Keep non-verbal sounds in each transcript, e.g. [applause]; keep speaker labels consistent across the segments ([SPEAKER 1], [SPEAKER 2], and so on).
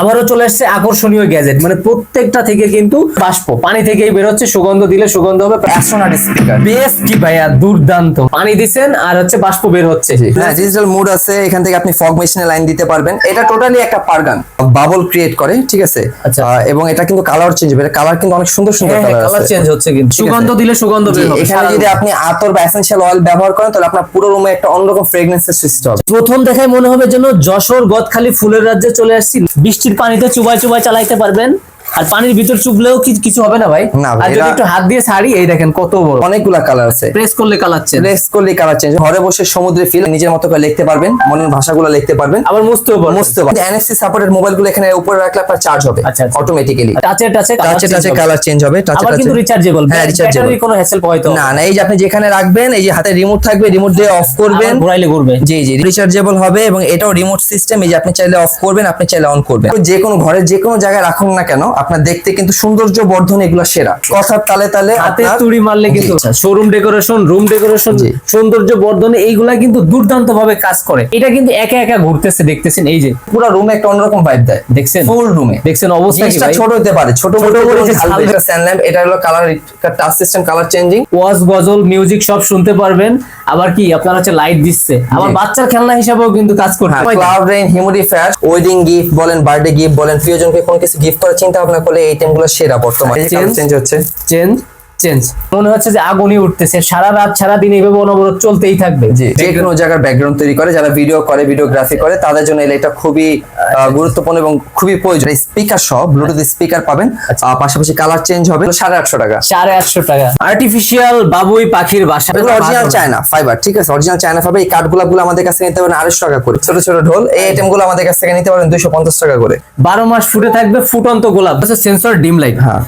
[SPEAKER 1] আবারও চলে আসছে আকর্ষণীয় গ্যাজেট। মানে প্রত্যেকটা থেকে কিন্তু বাষ্প পানি থেকেই বের হচ্ছে সুগন্ধ দিলে সুগন্ধ হবে
[SPEAKER 2] অ্যাস্ট্রোনাট স্পিকার
[SPEAKER 1] বেশ কি ভাইয়া দুর্দান্ত। পানি দিছেন আর হচ্ছে বাষ্প বের হচ্ছে।
[SPEAKER 2] হ্যাঁ ডিজিটাল মুড আছে এখান থেকে আপনি ফগ মেশিনে লাইন দিতে পারবেন। এটা টোটালি একটা পারগান বাবল ক্রিয়েট করে ঠিক আছে?
[SPEAKER 1] আচ্ছা।
[SPEAKER 2] এবং এটা কিন্তু কালার চেঞ্জ হবে কালার কিন্তু অনেক সুন্দর সুন্দর কালার
[SPEAKER 1] কালার চেঞ্জ হচ্ছে কিন্তু সুগন্ধ দিলে সুগন্ধ বের হবে
[SPEAKER 2] এখানে যদি আপনি আতর বা এসেনশিয়াল অয়েল ব্যবহার করেন তাহলে আপনার পুরো রুমে একটা অন্যরকম ফ্রেগনেন্সের সৃষ্টি হবে।
[SPEAKER 1] প্রথম দেখায় মনে হবে যেন যশোর গদখালি ফুলের রাজ্যে চলে আসছি। বৃষ্টির পানিতে চুবাই চুবাই চালাইতে পারবেন। আর পানির ভিতর চুবলেও কি কিছু হবে না ভাই?
[SPEAKER 2] না
[SPEAKER 1] আর যদি একটু হাত দিয়ে ছাড়ি এই দেখেন কত বড়।
[SPEAKER 2] অনেকগুলা কালার আছে।
[SPEAKER 1] প্রেস করলে কালার চেঞ্জ
[SPEAKER 2] প্লেস করলে কালার চেঞ্জ ঘরে বসে সমুদ্রে ফিল নিজের মতো করে লিখতে পারবেন মনের ভাষাগুলো লিখতে পারবেন।
[SPEAKER 1] আবার মুছতেও পারবেন।
[SPEAKER 2] বুঝতে পারবেন। এনএফসি সাপোর্টেড মোবাইলগুলো এখানে উপরে রাখলে আপনার চার্জ হবে
[SPEAKER 1] আচ্ছা।
[SPEAKER 2] অটোমেটিক্যালি
[SPEAKER 1] টাচে টাচে
[SPEAKER 2] টাচে টাচে কালার চেঞ্জ হবে। টাচে
[SPEAKER 1] আবার কিন্তু রিচার্জেবল
[SPEAKER 2] হ্যাঁ।
[SPEAKER 1] ব্যাটারি কোনো হ্যাসেল হয়তো
[SPEAKER 2] না না এই যে আপনি যেখানে রাখবেন এই যে হাতে রিমোট থাকবে রিমোট দিয়ে অফ করবেন।
[SPEAKER 1] ঘুরাইলে ঘুরবে।
[SPEAKER 2] জি জি রিচার্জেবল হবে এবং এটাও রিমোট সিস্টেম এই যে আপনি চাইলে অফ করবেন আপনি চাইলে অন করবেন। যে কোনো ঘরের যে কোনো জায়গায় রাখুন না কেন আপনার দেখতে কিন্তু সৌন্দর্য বর্ধন এগুলো সেরা। কথার তালে তালে
[SPEAKER 1] হাতে তুড়ি মারলে কিন্তু শোরুম ডেকোরেশন রুম ডেকোরেশন সৌন্দর্য বর্ধনে এইগুলা কিন্তু দুর্দান্ত ভাবে কাজ করে। এটা কিন্তু একা একা ঘুরতেছে দেখতেছেন এই যে।
[SPEAKER 2] পুরো রুমে একটা অন্যরকম ভাইব দেয়।
[SPEAKER 1] দেখছেন?
[SPEAKER 2] ফুল রুমে
[SPEAKER 1] দেখছেন অবস্থা কি ভাই?
[SPEAKER 2] ছোট হতে পারে ছোট
[SPEAKER 1] ছোট
[SPEAKER 2] বড়
[SPEAKER 1] যে
[SPEAKER 2] ঝাল
[SPEAKER 1] ঝাল-
[SPEAKER 2] এটা স্যান্ড ল্যাম্প এটা হলো colour touch system colour changing
[SPEAKER 1] ওয়াজ গজল মিউজিক সব শুনতে পারবেন। আবার কি আপনার হচ্ছে লাইট দিচ্ছে। আবার বাচ্চার খেলনা হিসাবেও কিন্তু কাজ করতে।
[SPEAKER 2] Cloud rain humidifier wedding gift বলেন বার্থডে গিফট বলেন প্রিয়জনকে কোনো কিছু গিফট করার চিন্তা ভাবনা করলে এই টাইমগুলো সেরা বর্তমানে। চেঞ্জ হচ্ছে।
[SPEAKER 1] চেঞ্জ চেঞ্জ মনে হচ্ছে যে আগুনই উঠতেছে। সারা রাত সারা দিন এইভাবে অনবরত চলতেই থাকবে।
[SPEAKER 2] যে কোনো জায়গার ব্যাকগ্রাউন্ড তৈরি করে যারা ভিডিও করে ভিডিওগ্রাফি করে তাদের জন্য এটা খুবই গুরুত্বপূর্ণ এবং খুবই প্রয়োজন। স্পিকার সহ ব্লুটুথ স্পিকার পাবেন। পাশাপাশি কালার চেঞ্জ হবে। সাড়ে আটশো টাকা।
[SPEAKER 1] সাড়ে আটশো টাকা। আর্টিফিশিয়াল বাবুই পাখির বাসা।
[SPEAKER 2] অরিজিনাল চায়না ফাইবার ঠিক আছে? অরিজিনাল চায়না ফাইবার এই কাঠগুলা গুলো আমাদের কাছে নিতে পারেন আড়াইশো টাকা করে। ছোট ছোট ঢোল এই আইটেমগুলো আমাদের কাছ থেকে নিতে পারেন দুইশো পঞ্চাশ টাকা করে।
[SPEAKER 1] বারো মাস ফুটে থাকবে ফুটন্ত গোলাপ। সেন্সর ডিম লাইট
[SPEAKER 2] হ্যাঁ।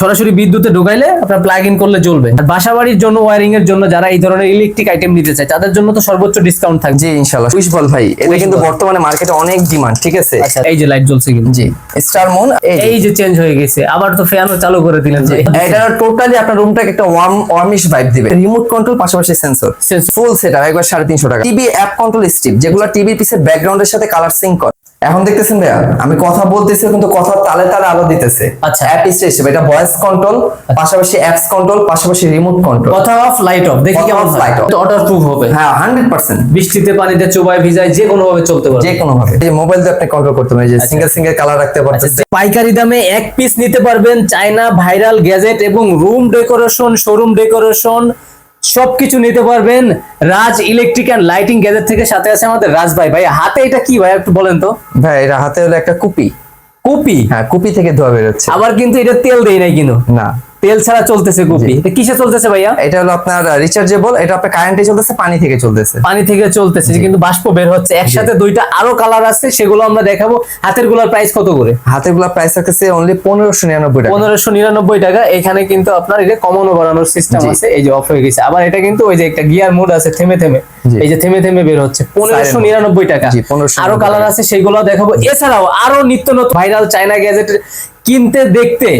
[SPEAKER 1] সরাসরি বিদ্যুতে ঢুকাইলে আপনার প্লাগ ইন করলে চলবে আর বাসা বাড়ির জন্য ওয়ারিং এর জন্য যারা এই ধরনের ইলেকট্রিক আইটেম নিতে চায় তাদের জন্য তো সর্বোচ্চ ডিসকাউন্ট থাকবে।
[SPEAKER 2] জি ইনশাল্লাহ সুইচ বল ভাই এটা কিন্তু বর্তমানে মার্কেটে অনেক ডিমান্ড ঠিক আছে?
[SPEAKER 1] আচ্ছা এই যে লাইট জ্বলছে কিন্তু।
[SPEAKER 2] জি স্টার মুন এই যে।
[SPEAKER 1] চেঞ্জ হয়ে গেছে। আবার তো ফ্যানও চালু করে দিলেন ভাই।
[SPEAKER 2] এটা টোটালি আপনার রুমটাকে একটা ওয়ার্ম ওয়ার্মিশ ভাইব দিবে। রিমোট কন্ট্রোল পাশাপাশি সেন্সর। ফুল সেটআপ একবার সাড়ে তিনশো টাকা। টিভি অ্যাপ কন্ট্রোল স্ট্রিপ যেগুলো টিভির পিছে ব্যাকগ্রাউন্ডের সাথে কালার সিঙ্ক করে। এখন দেখতেছেন ভাইয়া আমি কথা বলতেছি কিন্তু কথা তালে তালে আলো দিতেছে।
[SPEAKER 1] আচ্ছা।
[SPEAKER 2] অ্যাপ হিসেবে এটা ভয়েস কন্ট্রোল পাশাপাশি অ্যাপস কন্ট্রোল পাশাপাশি রিমোট কন্ট্রোল
[SPEAKER 1] কথা অফ লাইট অফ দেখি কেমন
[SPEAKER 2] light off।
[SPEAKER 1] অর্ডার প্রুফ হবে।
[SPEAKER 2] হ্যাঁ হান্ড্রেড পার্সেন্ট
[SPEAKER 1] বৃষ্টিতে পানিতে চোবায় ভিজায় যে কোনো ভাবে চলতে পারবে।
[SPEAKER 2] যে কোনো ভাবে এই মোবাইল দিয়ে আপনি কন্ট্রোল করতে পারেন যে সিঙ্গেল সিঙ্গেল কালার রাখতে পারতেছে
[SPEAKER 1] আচ্ছা, পাইকারি দামে এক পিস নিতে পারবেন চায়না ভাইরাল গ্যাজেট এবং রুম ডেকোরেশন শোরুম ডেকোরেশন সবকিছু নিতে পারবেন। Raj electric and lighting gadget থেকে সাথে আছে আমাদের রাজ ভাই। ভাই হাতে এটা কি ভাই? একটু বলেন তো।
[SPEAKER 2] ভাই এটা হাতে হলো একটা কুপি।
[SPEAKER 1] কুপি?
[SPEAKER 2] হ্যাঁ কুপি থেকে ধোয়া বেরোচ্ছে।
[SPEAKER 1] আবার কিন্তু এটা তেল দেই নাই কিন্তু।
[SPEAKER 2] না।
[SPEAKER 1] তেল ছাড়া চলতেছে কুপি। এটা কিসে চলতেছে ভাইয়া?
[SPEAKER 2] এটা হলো আপনার রিচার্জেবল এটা আপনার কারেন্টে চলতেছে পানি থেকে চলতেছে।
[SPEAKER 1] পানি থেকে চলতেছে কিন্তু বাষ্প বের হচ্ছে। একসাথে দুইটা আরও কালার আছে সেগুলো আমরা দেখাবো। হাতেরগুলার প্রাইস কত করে?
[SPEAKER 2] হাতে গুলা প্রাইস রাখতেছে অনলি পনেরোশো নিরানব্বই টাকা।
[SPEAKER 1] পনেরোশো নিরানব্বই টাকা। এখানে কিন্তু আপনার এটা কমানো বাড়ানোর সিস্টেম আছে এই যে অফ হয়ে গেছে। আবার এটা কিন্তু ওই যে একটা গিয়ার মোড আছে থেমে থেমে। এই যে থেমে থেমে বের হচ্ছে। পনেরোশো
[SPEAKER 2] mode।
[SPEAKER 1] নিরানব্বই টাকা।
[SPEAKER 2] জি, 1599
[SPEAKER 1] আরও কালার আছে সেগুলো দেখাবো। এছাড়াও আরও নিত্য নতুন ভাইরাল চায়না গ্যাজেট কিনতে দেখতে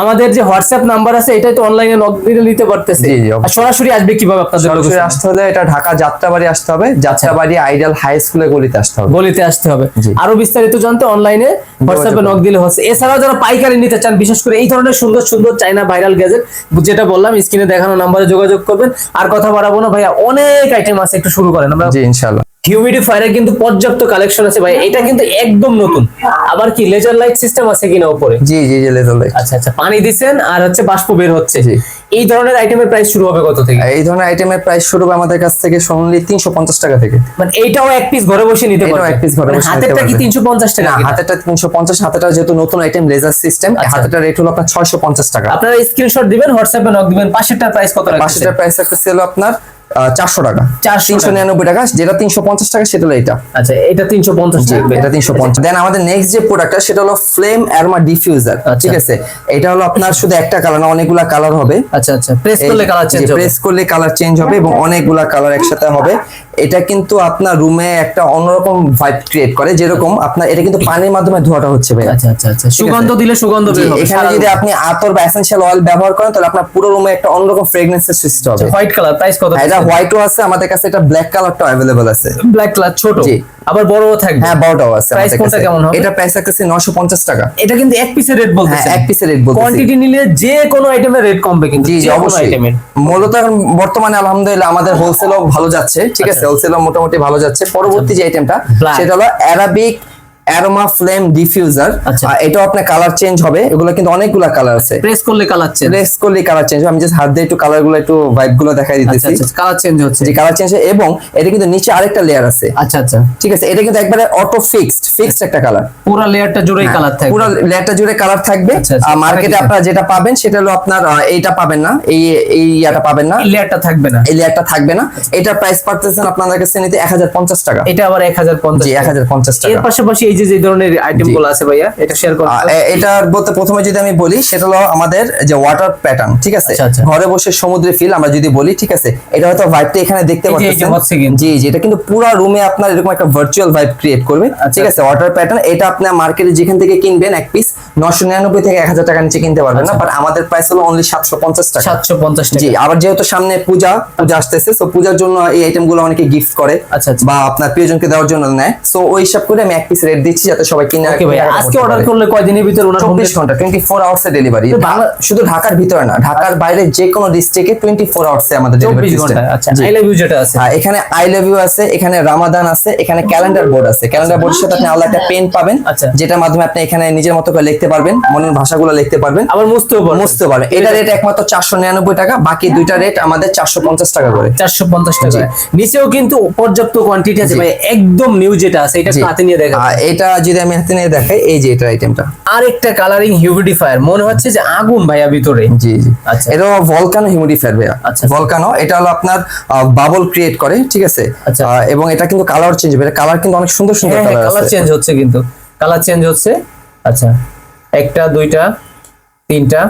[SPEAKER 1] আমাদের যে হোয়াটসঅ্যাপ নাম্বার আছে এটাই তো অনলাইনে লগ দিলে নিতে পারতেছে। আর সরাসরি আসবে কীভাবে আপনাদের
[SPEAKER 2] সরাসরি আসতে হলে এটা ঢাকা যাত্রাবাড়ি আসতে হবে। যাত্রাবাড়ি। আইডিয়াল হাই স্কুলের গলিতে আসতে হবে।
[SPEAKER 1] গলিতে আসতে হবে। আরও বিস্তারিত জানতে অনলাইনে হোয়াটসঅ্যাপে নক দিলে হচ্ছে। এছাড়াও যারা পাইকারি নিতে চান বিশেষ করে এই ধরনের সুন্দর সুন্দর চাইনা ভাইরাল গ্যাজেট যেটা বললাম স্ক্রিনে দেখানো নাম্বারে যোগাযোগ করবেন। আর কথা বাড়াবো না ভাইয়া অনেক আইটেম আছে একটু শুরু করেন। আমরা
[SPEAKER 2] জি ইনশাল্লাহ
[SPEAKER 1] হিউমিডিফায়ারের কিন্তু পর্যাপ্ত কালেকশন আছে ভাই। এটা কিন্তু একদম নতুন। আবার কি লেজার লাইট সিস্টেম আছে কিনা উপরে?
[SPEAKER 2] জি জি জি লেজার লাইট
[SPEAKER 1] আচ্ছা আচ্ছা পানি দিছেন আর হচ্ছে বাষ্প বের হচ্ছে। এই ধরনের আইটেমের প্রাইস শুরু হবে কত থেকে?
[SPEAKER 2] এই ধরনের আইটেমের প্রাইস শুরু হবে আমাদের কাছ থেকে অনলি তিনশো পঞ্চাশ টাকা থেকে।
[SPEAKER 1] মানে এইটাও এক পিস ঘরে বসে নিতে পারবে।
[SPEAKER 2] এক piece ঘরে
[SPEAKER 1] মানে
[SPEAKER 2] বসে
[SPEAKER 1] হাতেরটা কি
[SPEAKER 2] পারবে।
[SPEAKER 1] তিনশো পঞ্চাশ টাকা
[SPEAKER 2] না
[SPEAKER 1] কিনা?
[SPEAKER 2] হাতেটা যেহেতু নতুন আইটেম লেজার সিস্টেম। হাতেটা রেট হলো আপনার ছয়শো পঞ্চাশ টাকা।
[SPEAKER 1] আপনারা স্ক্রিনশট দিবেন হোয়াটসঅ্যাপে নক দিবেন পাশেরটার প্রাইস কত রাখছেন
[SPEAKER 2] প্রাইস সেল আপনার চারশো টাকা।
[SPEAKER 1] 400
[SPEAKER 2] তিনশো নিরানব্বই টাকা যেটা তিনশো পঞ্চাশ টাকা সেটা হলো এটা।
[SPEAKER 1] আচ্ছা এটা তিনশো পঞ্চাশ
[SPEAKER 2] এটা তিনশো পঞ্চাশ। দেন আমাদের নেক্সট যে প্রোডাক্টটা সেটা হলো ফ্লেম অ্যারোমা ডিফিউজার
[SPEAKER 1] আচ্ছা।
[SPEAKER 2] ঠিক আছে? এটা হলো আপনার শুধু একটা কালার না অনেকগুলা কালার হবে।
[SPEAKER 1] আচ্ছা আচ্ছা। প্রেস করলে কালার চেঞ্জ হবে।
[SPEAKER 2] প্রেস করলে কালার চেঞ্জ হবে এবং অনেকগুলা কালার একসাথে হবে। এটা কিন্তু আপনার রুমে একটা অন্যরকম ভাইব ক্রিয়েট করে যেরকম আপনার এটা কিন্তু পানির মাধ্যমে ধোয়াটা হচ্ছে ভাই
[SPEAKER 1] আচ্ছা আচ্ছা আচ্ছা। সুগন্ধ দিলে সুগন্ধ বের হবে
[SPEAKER 2] এখানে যদি আপনি আতর বা এসেনশিয়াল অয়েল ব্যবহার করেন তাহলে আপনার পুরো রুমে একটা অন্যরকম ফ্রেগনেন্সের সৃষ্টি হবে।
[SPEAKER 1] হোয়াইট কালার প্রাইস কত
[SPEAKER 2] এটা হোয়াইটও আছে আমাদের কাছে এটা ব্ল্যাক কালারটা অ্যাভেলেবল আছে।
[SPEAKER 1] ব্ল্যাক কালার ছোট?
[SPEAKER 2] জি।
[SPEAKER 1] আবার বড়ও থাকবে?
[SPEAKER 2] হ্যাঁ বড়টাও আছে আমাদের
[SPEAKER 1] কোনটা কেমন হবে?
[SPEAKER 2] এটা প্রাইস রাখতেছে 950 টাকা।
[SPEAKER 1] এটা কিন্তু এক পিসের রেট বলতেছে।
[SPEAKER 2] হ্যাঁ, এক এর rate বলতেছি।
[SPEAKER 1] কোয়ান্টিটি নিলে যে কোনো আইটেমের রেট কমবে কিন্তু
[SPEAKER 2] জি অবশ্যই। মূলত এখন বর্তমানে আলহামদুলিল্লাহ আমাদের হোলসেলও ভালো যাচ্ছে ঠিক আছে? হোলসেলও মোটামুটি ভালো যাচ্ছে। পরবর্তী যে আইটেমটা সেটা হলো অ্যারাবিক অ্যারোমা ফ্লেম ডিফিউজার
[SPEAKER 1] আচ্ছা।
[SPEAKER 2] এটাও আপনার কালার চেঞ্জ হবে। এগুলো কিন্তু অনেকগুলা কালার আছে।
[SPEAKER 1] প্রেস করলে কালার চেঞ্জ
[SPEAKER 2] রেস করলে কালার চেঞ্জ আমি জাস্ট হাত দিয়ে একটু কালারগুলো একটু ভাইবগুলো দেখাই
[SPEAKER 1] আচ্ছা
[SPEAKER 2] দিতেছি।
[SPEAKER 1] আচ্ছা কালার চেঞ্জ হচ্ছে।
[SPEAKER 2] যে কালার চেঞ্জ এবং এটা কিন্তু নিচে আরেকটা লেয়ার আছে।
[SPEAKER 1] আচ্ছা আচ্ছা।
[SPEAKER 2] ঠিক আছে এটা কিন্তু একবারে অটো ফিক্সড ফিক্সড একটা কালার
[SPEAKER 1] পুরো লেয়ারটা জুড়েই কালার থাকবে।
[SPEAKER 2] পুরো লেয়ারটা জুড়ে কালার থাকবে।
[SPEAKER 1] আচ্ছা, আচ্ছা,
[SPEAKER 2] মার্কেটে আপনারা যেটা পাবেন সেটা হলো আপনার এইটা পাবেন না। এই এই ইয়াটা পাবেন না।
[SPEAKER 1] লেয়ারটা থাকবে না।
[SPEAKER 2] এই লেয়ারটা থাকবে না। এটা প্রাইস পাচ্ছেন আপনাদের কাছে নিতে এক হাজার পঞ্চাশ টাকা।
[SPEAKER 1] এটা আবার এক হাজার পঞ্চাশ
[SPEAKER 2] জি এক হাজার পঞ্চাশ
[SPEAKER 1] এর পাশাপাশি এই যে যে ধরনের আইটেমগুলো আছে ভাইয়া এটা শেয়ার করুন
[SPEAKER 2] এটার বলতে প্রথমে যদি আমি বলি সেটা হলো আমাদের যে ওয়াটার প্যাটার্ন ঠিক আছে?
[SPEAKER 1] আচ্ছা, আচ্ছা।
[SPEAKER 2] ঘরে বসে সমুদ্রে ফিল আমরা যদি বলি ঠিক আছে? এটা হয়তো ভাইবটা এখানে দেখতে পাচ্ছেন জি জি এটা কিন্তু পুরো রুমে আপনার এরকম একটা ভার্চুয়াল ভাইব ক্রিয়েট করবে
[SPEAKER 1] আচ্ছা।
[SPEAKER 2] ঠিক আছে? ওয়াটার প্যাটার্ন এটা আপনার মার্কেটে যেখান থেকে কিনবেন এক পিস নশো নিরানব্বই থেকে এক হাজার টাকা নিচে কিনতে পারবেন না। বাট আমাদের প্রাইস হলো অনলি সাতশো পঞ্চাশ টাকা।
[SPEAKER 1] সাতশো পঞ্চাশ টাকা।
[SPEAKER 2] জি আবার যেহেতু সামনে পূজা পূজা আসতেছে তো পূজার জন্য এই আইটেমগুলো অনেকে গিফট করে
[SPEAKER 1] আচ্ছা, আচ্ছা।
[SPEAKER 2] বা আপনার প্রিয়জনকে দেওয়ার জন্য নেয়। সো ওই হিসাব করে আমি এক পিস রেট দিচ্ছি যাতে সবাই কিনে
[SPEAKER 1] আজকে অর্ডার। করলে কয়দিনের ভিতর ওনার
[SPEAKER 2] চব্বিশ ঘণ্টা টোয়েন্টি ফোর আওয়ার্স এর ডেলিভারি শুধু ঢাকার ভিতরে না ঢাকার বাইরে যে কোনো ডিস্ট্রিক্টে টোয়েন্টি ফোর আওয়ার্স আমাদের ডেলিভারি
[SPEAKER 1] আচ্ছা আই লাভ ইউ যেটা আছে।
[SPEAKER 2] হ্যাঁ এখানে আই লাভ ইউ আছে এখানে রামাদান আছে এখানে ক্যালেন্ডার বোর্ড আছে। ক্যালেন্ডার বোর্ডের সাথে আপনি আলাদা একটা পেন পাবেন
[SPEAKER 1] আচ্ছা।
[SPEAKER 2] যেটার মাধ্যমে আপনি এখানে নিজের মতো করে লিখতে পারবেন মনের ভাষাগুলো লিখতে পারবেন।
[SPEAKER 1] আবার মুছতেও পারবেন।
[SPEAKER 2] বুঝতে পারবেন। এটা রেট একমাত্র চারশো নিরানব্বই টাকা বাকি দুইটা রেট আমাদের চারশো পঞ্চাশ টাকা করে।
[SPEAKER 1] চারশো পঞ্চাশ টাকা। নিচেও কিন্তু পর্যাপ্ত কোয়ান্টিটি আছে ভাই একদম নিউ যেটা আছে এটা হাতে নিয়ে দেখা
[SPEAKER 2] এটা যদি আমি হাতে নিয়ে দেখাই এই যে এটা আইটেমটা
[SPEAKER 1] আরেকটা কালারিং হিউমিডিফায়ার মনে হচ্ছে যে আগুন ভাইয়া ভিতরে।
[SPEAKER 2] জি জি।
[SPEAKER 1] আচ্ছা।
[SPEAKER 2] এটা ভলকানো হিউমিডিফায়ার ভাইয়া।
[SPEAKER 1] আচ্ছা।
[SPEAKER 2] ভলকানো এটা হলো আপনার বাবল ক্রিয়েট করে ঠিক আছে?
[SPEAKER 1] আচ্ছা।
[SPEAKER 2] এবং এটা কিন্তু কালার চেঞ্জ হবে কালার কিন্তু অনেক সুন্দর সুন্দর কালার
[SPEAKER 1] কালার চেঞ্জ হচ্ছে কিন্তু। কালার চেঞ্জ হচ্ছে আচ্ছা। একটা দুইটা তিনটা।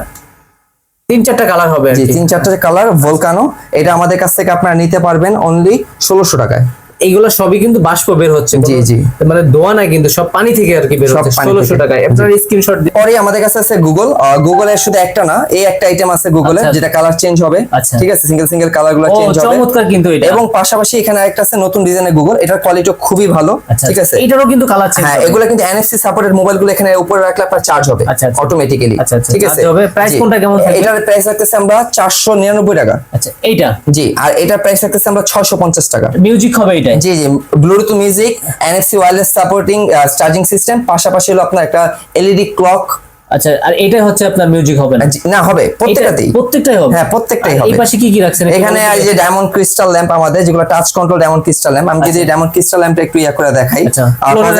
[SPEAKER 1] তিন চারটা কালার হবে আর
[SPEAKER 2] জি। তিন চারটা কালার ভলকানো এটা আমাদের কাছ থেকে আপনারা নিতে পারবেন অনলি ষোলোশো টাকায়।
[SPEAKER 1] এইগুলো সবই কিন্তু বাষ্প বের হচ্ছে
[SPEAKER 2] জি, জি।
[SPEAKER 1] মানে দোয়া না কিন্তু সব পানি থেকে আর কি বের হচ্ছে
[SPEAKER 2] পানি
[SPEAKER 1] ষোলোশো
[SPEAKER 2] থেকে।
[SPEAKER 1] টাকায়। আপনার স্ক্রিনশট
[SPEAKER 2] পরে আমাদের কাছে আছে গুগল গুগলের শুধু একটা না এই একটা আইটেম আছে গুগলে
[SPEAKER 1] আচ্ছা।
[SPEAKER 2] যেটা কালার চেঞ্জ হবে।
[SPEAKER 1] আচ্ছা।
[SPEAKER 2] ঠিক আছে? সিঙ্গেল সিঙ্গেল
[SPEAKER 1] কালারগুলো
[SPEAKER 2] চেঞ্জ হবে।
[SPEAKER 1] চমৎকার কিন্তু এটা।
[SPEAKER 2] এবং পাশাপাশি এখানে একটা আছে নতুন ডিজাইনের গুগল এটার কোয়ালিটি খুবই ভালো।
[SPEAKER 1] আচ্ছা
[SPEAKER 2] ঠিক আছে?
[SPEAKER 1] এটারও কিন্তু কালার চেঞ্জ
[SPEAKER 2] হ্যাঁ এগুলো কিন্তু এনএফসি সাপোর্টেড মোবাইলগুলো এখানে উপরে রাখলে আপনার চার্জ হবে। অটোমেটিক্যালি ঠিক আছে।
[SPEAKER 1] Price
[SPEAKER 2] জি।
[SPEAKER 1] কোনটা কেমন?
[SPEAKER 2] এটার প্রাইস রাখতেছে আমরা চারশো নিরানব্বই টাকা।
[SPEAKER 1] আচ্ছা এইটা?
[SPEAKER 2] জি আর এটার প্রাইস রাখতেছে আমরা ছশো পঞ্চাশ টাকা।
[SPEAKER 1] মিউজিক হবে এটাই।
[SPEAKER 2] জি জি Bluetooth music NFC wireless supporting charging system পাশাপাশি হলো আপনার একটা এলইডি ক্লক
[SPEAKER 1] আচ্ছা আর এটাই হচ্ছে আপনার মিউজিক হবে না?
[SPEAKER 2] না হবে প্রত্যেকটাতেই।
[SPEAKER 1] প্রত্যেকটাই হবে?
[SPEAKER 2] হ্যাঁ, প্রত্যেকটাই হবে।
[SPEAKER 1] এই পাশে কি কি রাখছেন?
[SPEAKER 2] এখানে এই যে ডায়মন্ড ক্রিস্টাল ল্যাম্প আমাদের যেগুলো touch control diamond crystal lamp আমি যদি ডায়মন্ড ক্রিস্টাল ল্যাম্পটা একটু ইয়া করে দেখাই।
[SPEAKER 1] আচ্ছা,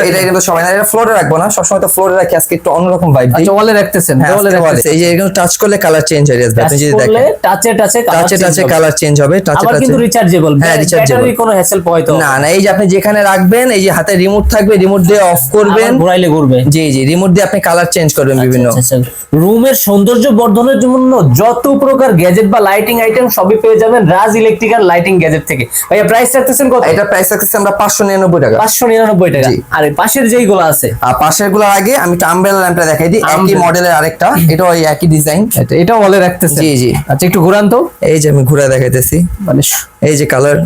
[SPEAKER 2] এটা কিন্তু সবাই না এটা ফ্লোরে রাখব না সবসময় তো ফ্লোরে রাখি আজকে একটু অন্যরকম ভাইব
[SPEAKER 1] আচ্ছা ওয়ালে রাখতেছেন
[SPEAKER 2] হ্যাঁ,
[SPEAKER 1] ওয়ালে রাখতেছেন।
[SPEAKER 2] এই যে এগুলো টাচ করলে কালার চেঞ্জ হয়ে যাবে আপনি যদি দেখেন।
[SPEAKER 1] টাচে টাচে
[SPEAKER 2] টাচে টাচে কালার চেঞ্জ হবে। টাচে টাচে
[SPEAKER 1] কিন্তু রিচার্জেবল
[SPEAKER 2] হ্যাঁ।
[SPEAKER 1] ব্যাটারি কোনো হ্যাসেল হয়তো
[SPEAKER 2] না না এই যে আপনি যেখানে রাখবেন এই যে হাতে রিমোট থাকবে রিমোট দিয়ে অফ করবেন।
[SPEAKER 1] ঘুরাইলে ঘুরবে।
[SPEAKER 2] জি জি রিমোট দিয়ে আপনি কালার চেঞ্জ করবেন বিভিন্ন
[SPEAKER 1] রুমের সৌন্দর্য বর্ধনের জন্য যত প্রকার গ্যাজেট বা লাইটিং আইটেম সবই পেয়ে যাবেন রাজ ইলেকট্রিক্যাল লাইটিং গ্যাজেট থেকে। ভাইয়া প্রাইস রাখতেছেন কত?
[SPEAKER 2] এটা প্রাইস রাখতেছি আমরা পাঁচশো নিরানব্বই টাকা।
[SPEAKER 1] পাঁচশো নিরানব্বই টাকা। আর এই পাশের যেইগুলো আছে?
[SPEAKER 2] আর পাশেরগুলোর আগে আমি আমব্রেলা ল্যাম্পটা দেখাই দিই। একই মডেলের আরেকটা এটা ওই একই ডিজাইন
[SPEAKER 1] এটা এটাও ওয়ালে রাখতেছেন?
[SPEAKER 2] জি, জি।
[SPEAKER 1] আচ্ছা একটু ঘুরান তো।
[SPEAKER 2] এই যে আমি ঘুরে দেখাইতেছি।
[SPEAKER 1] মানে
[SPEAKER 2] এই যে কালার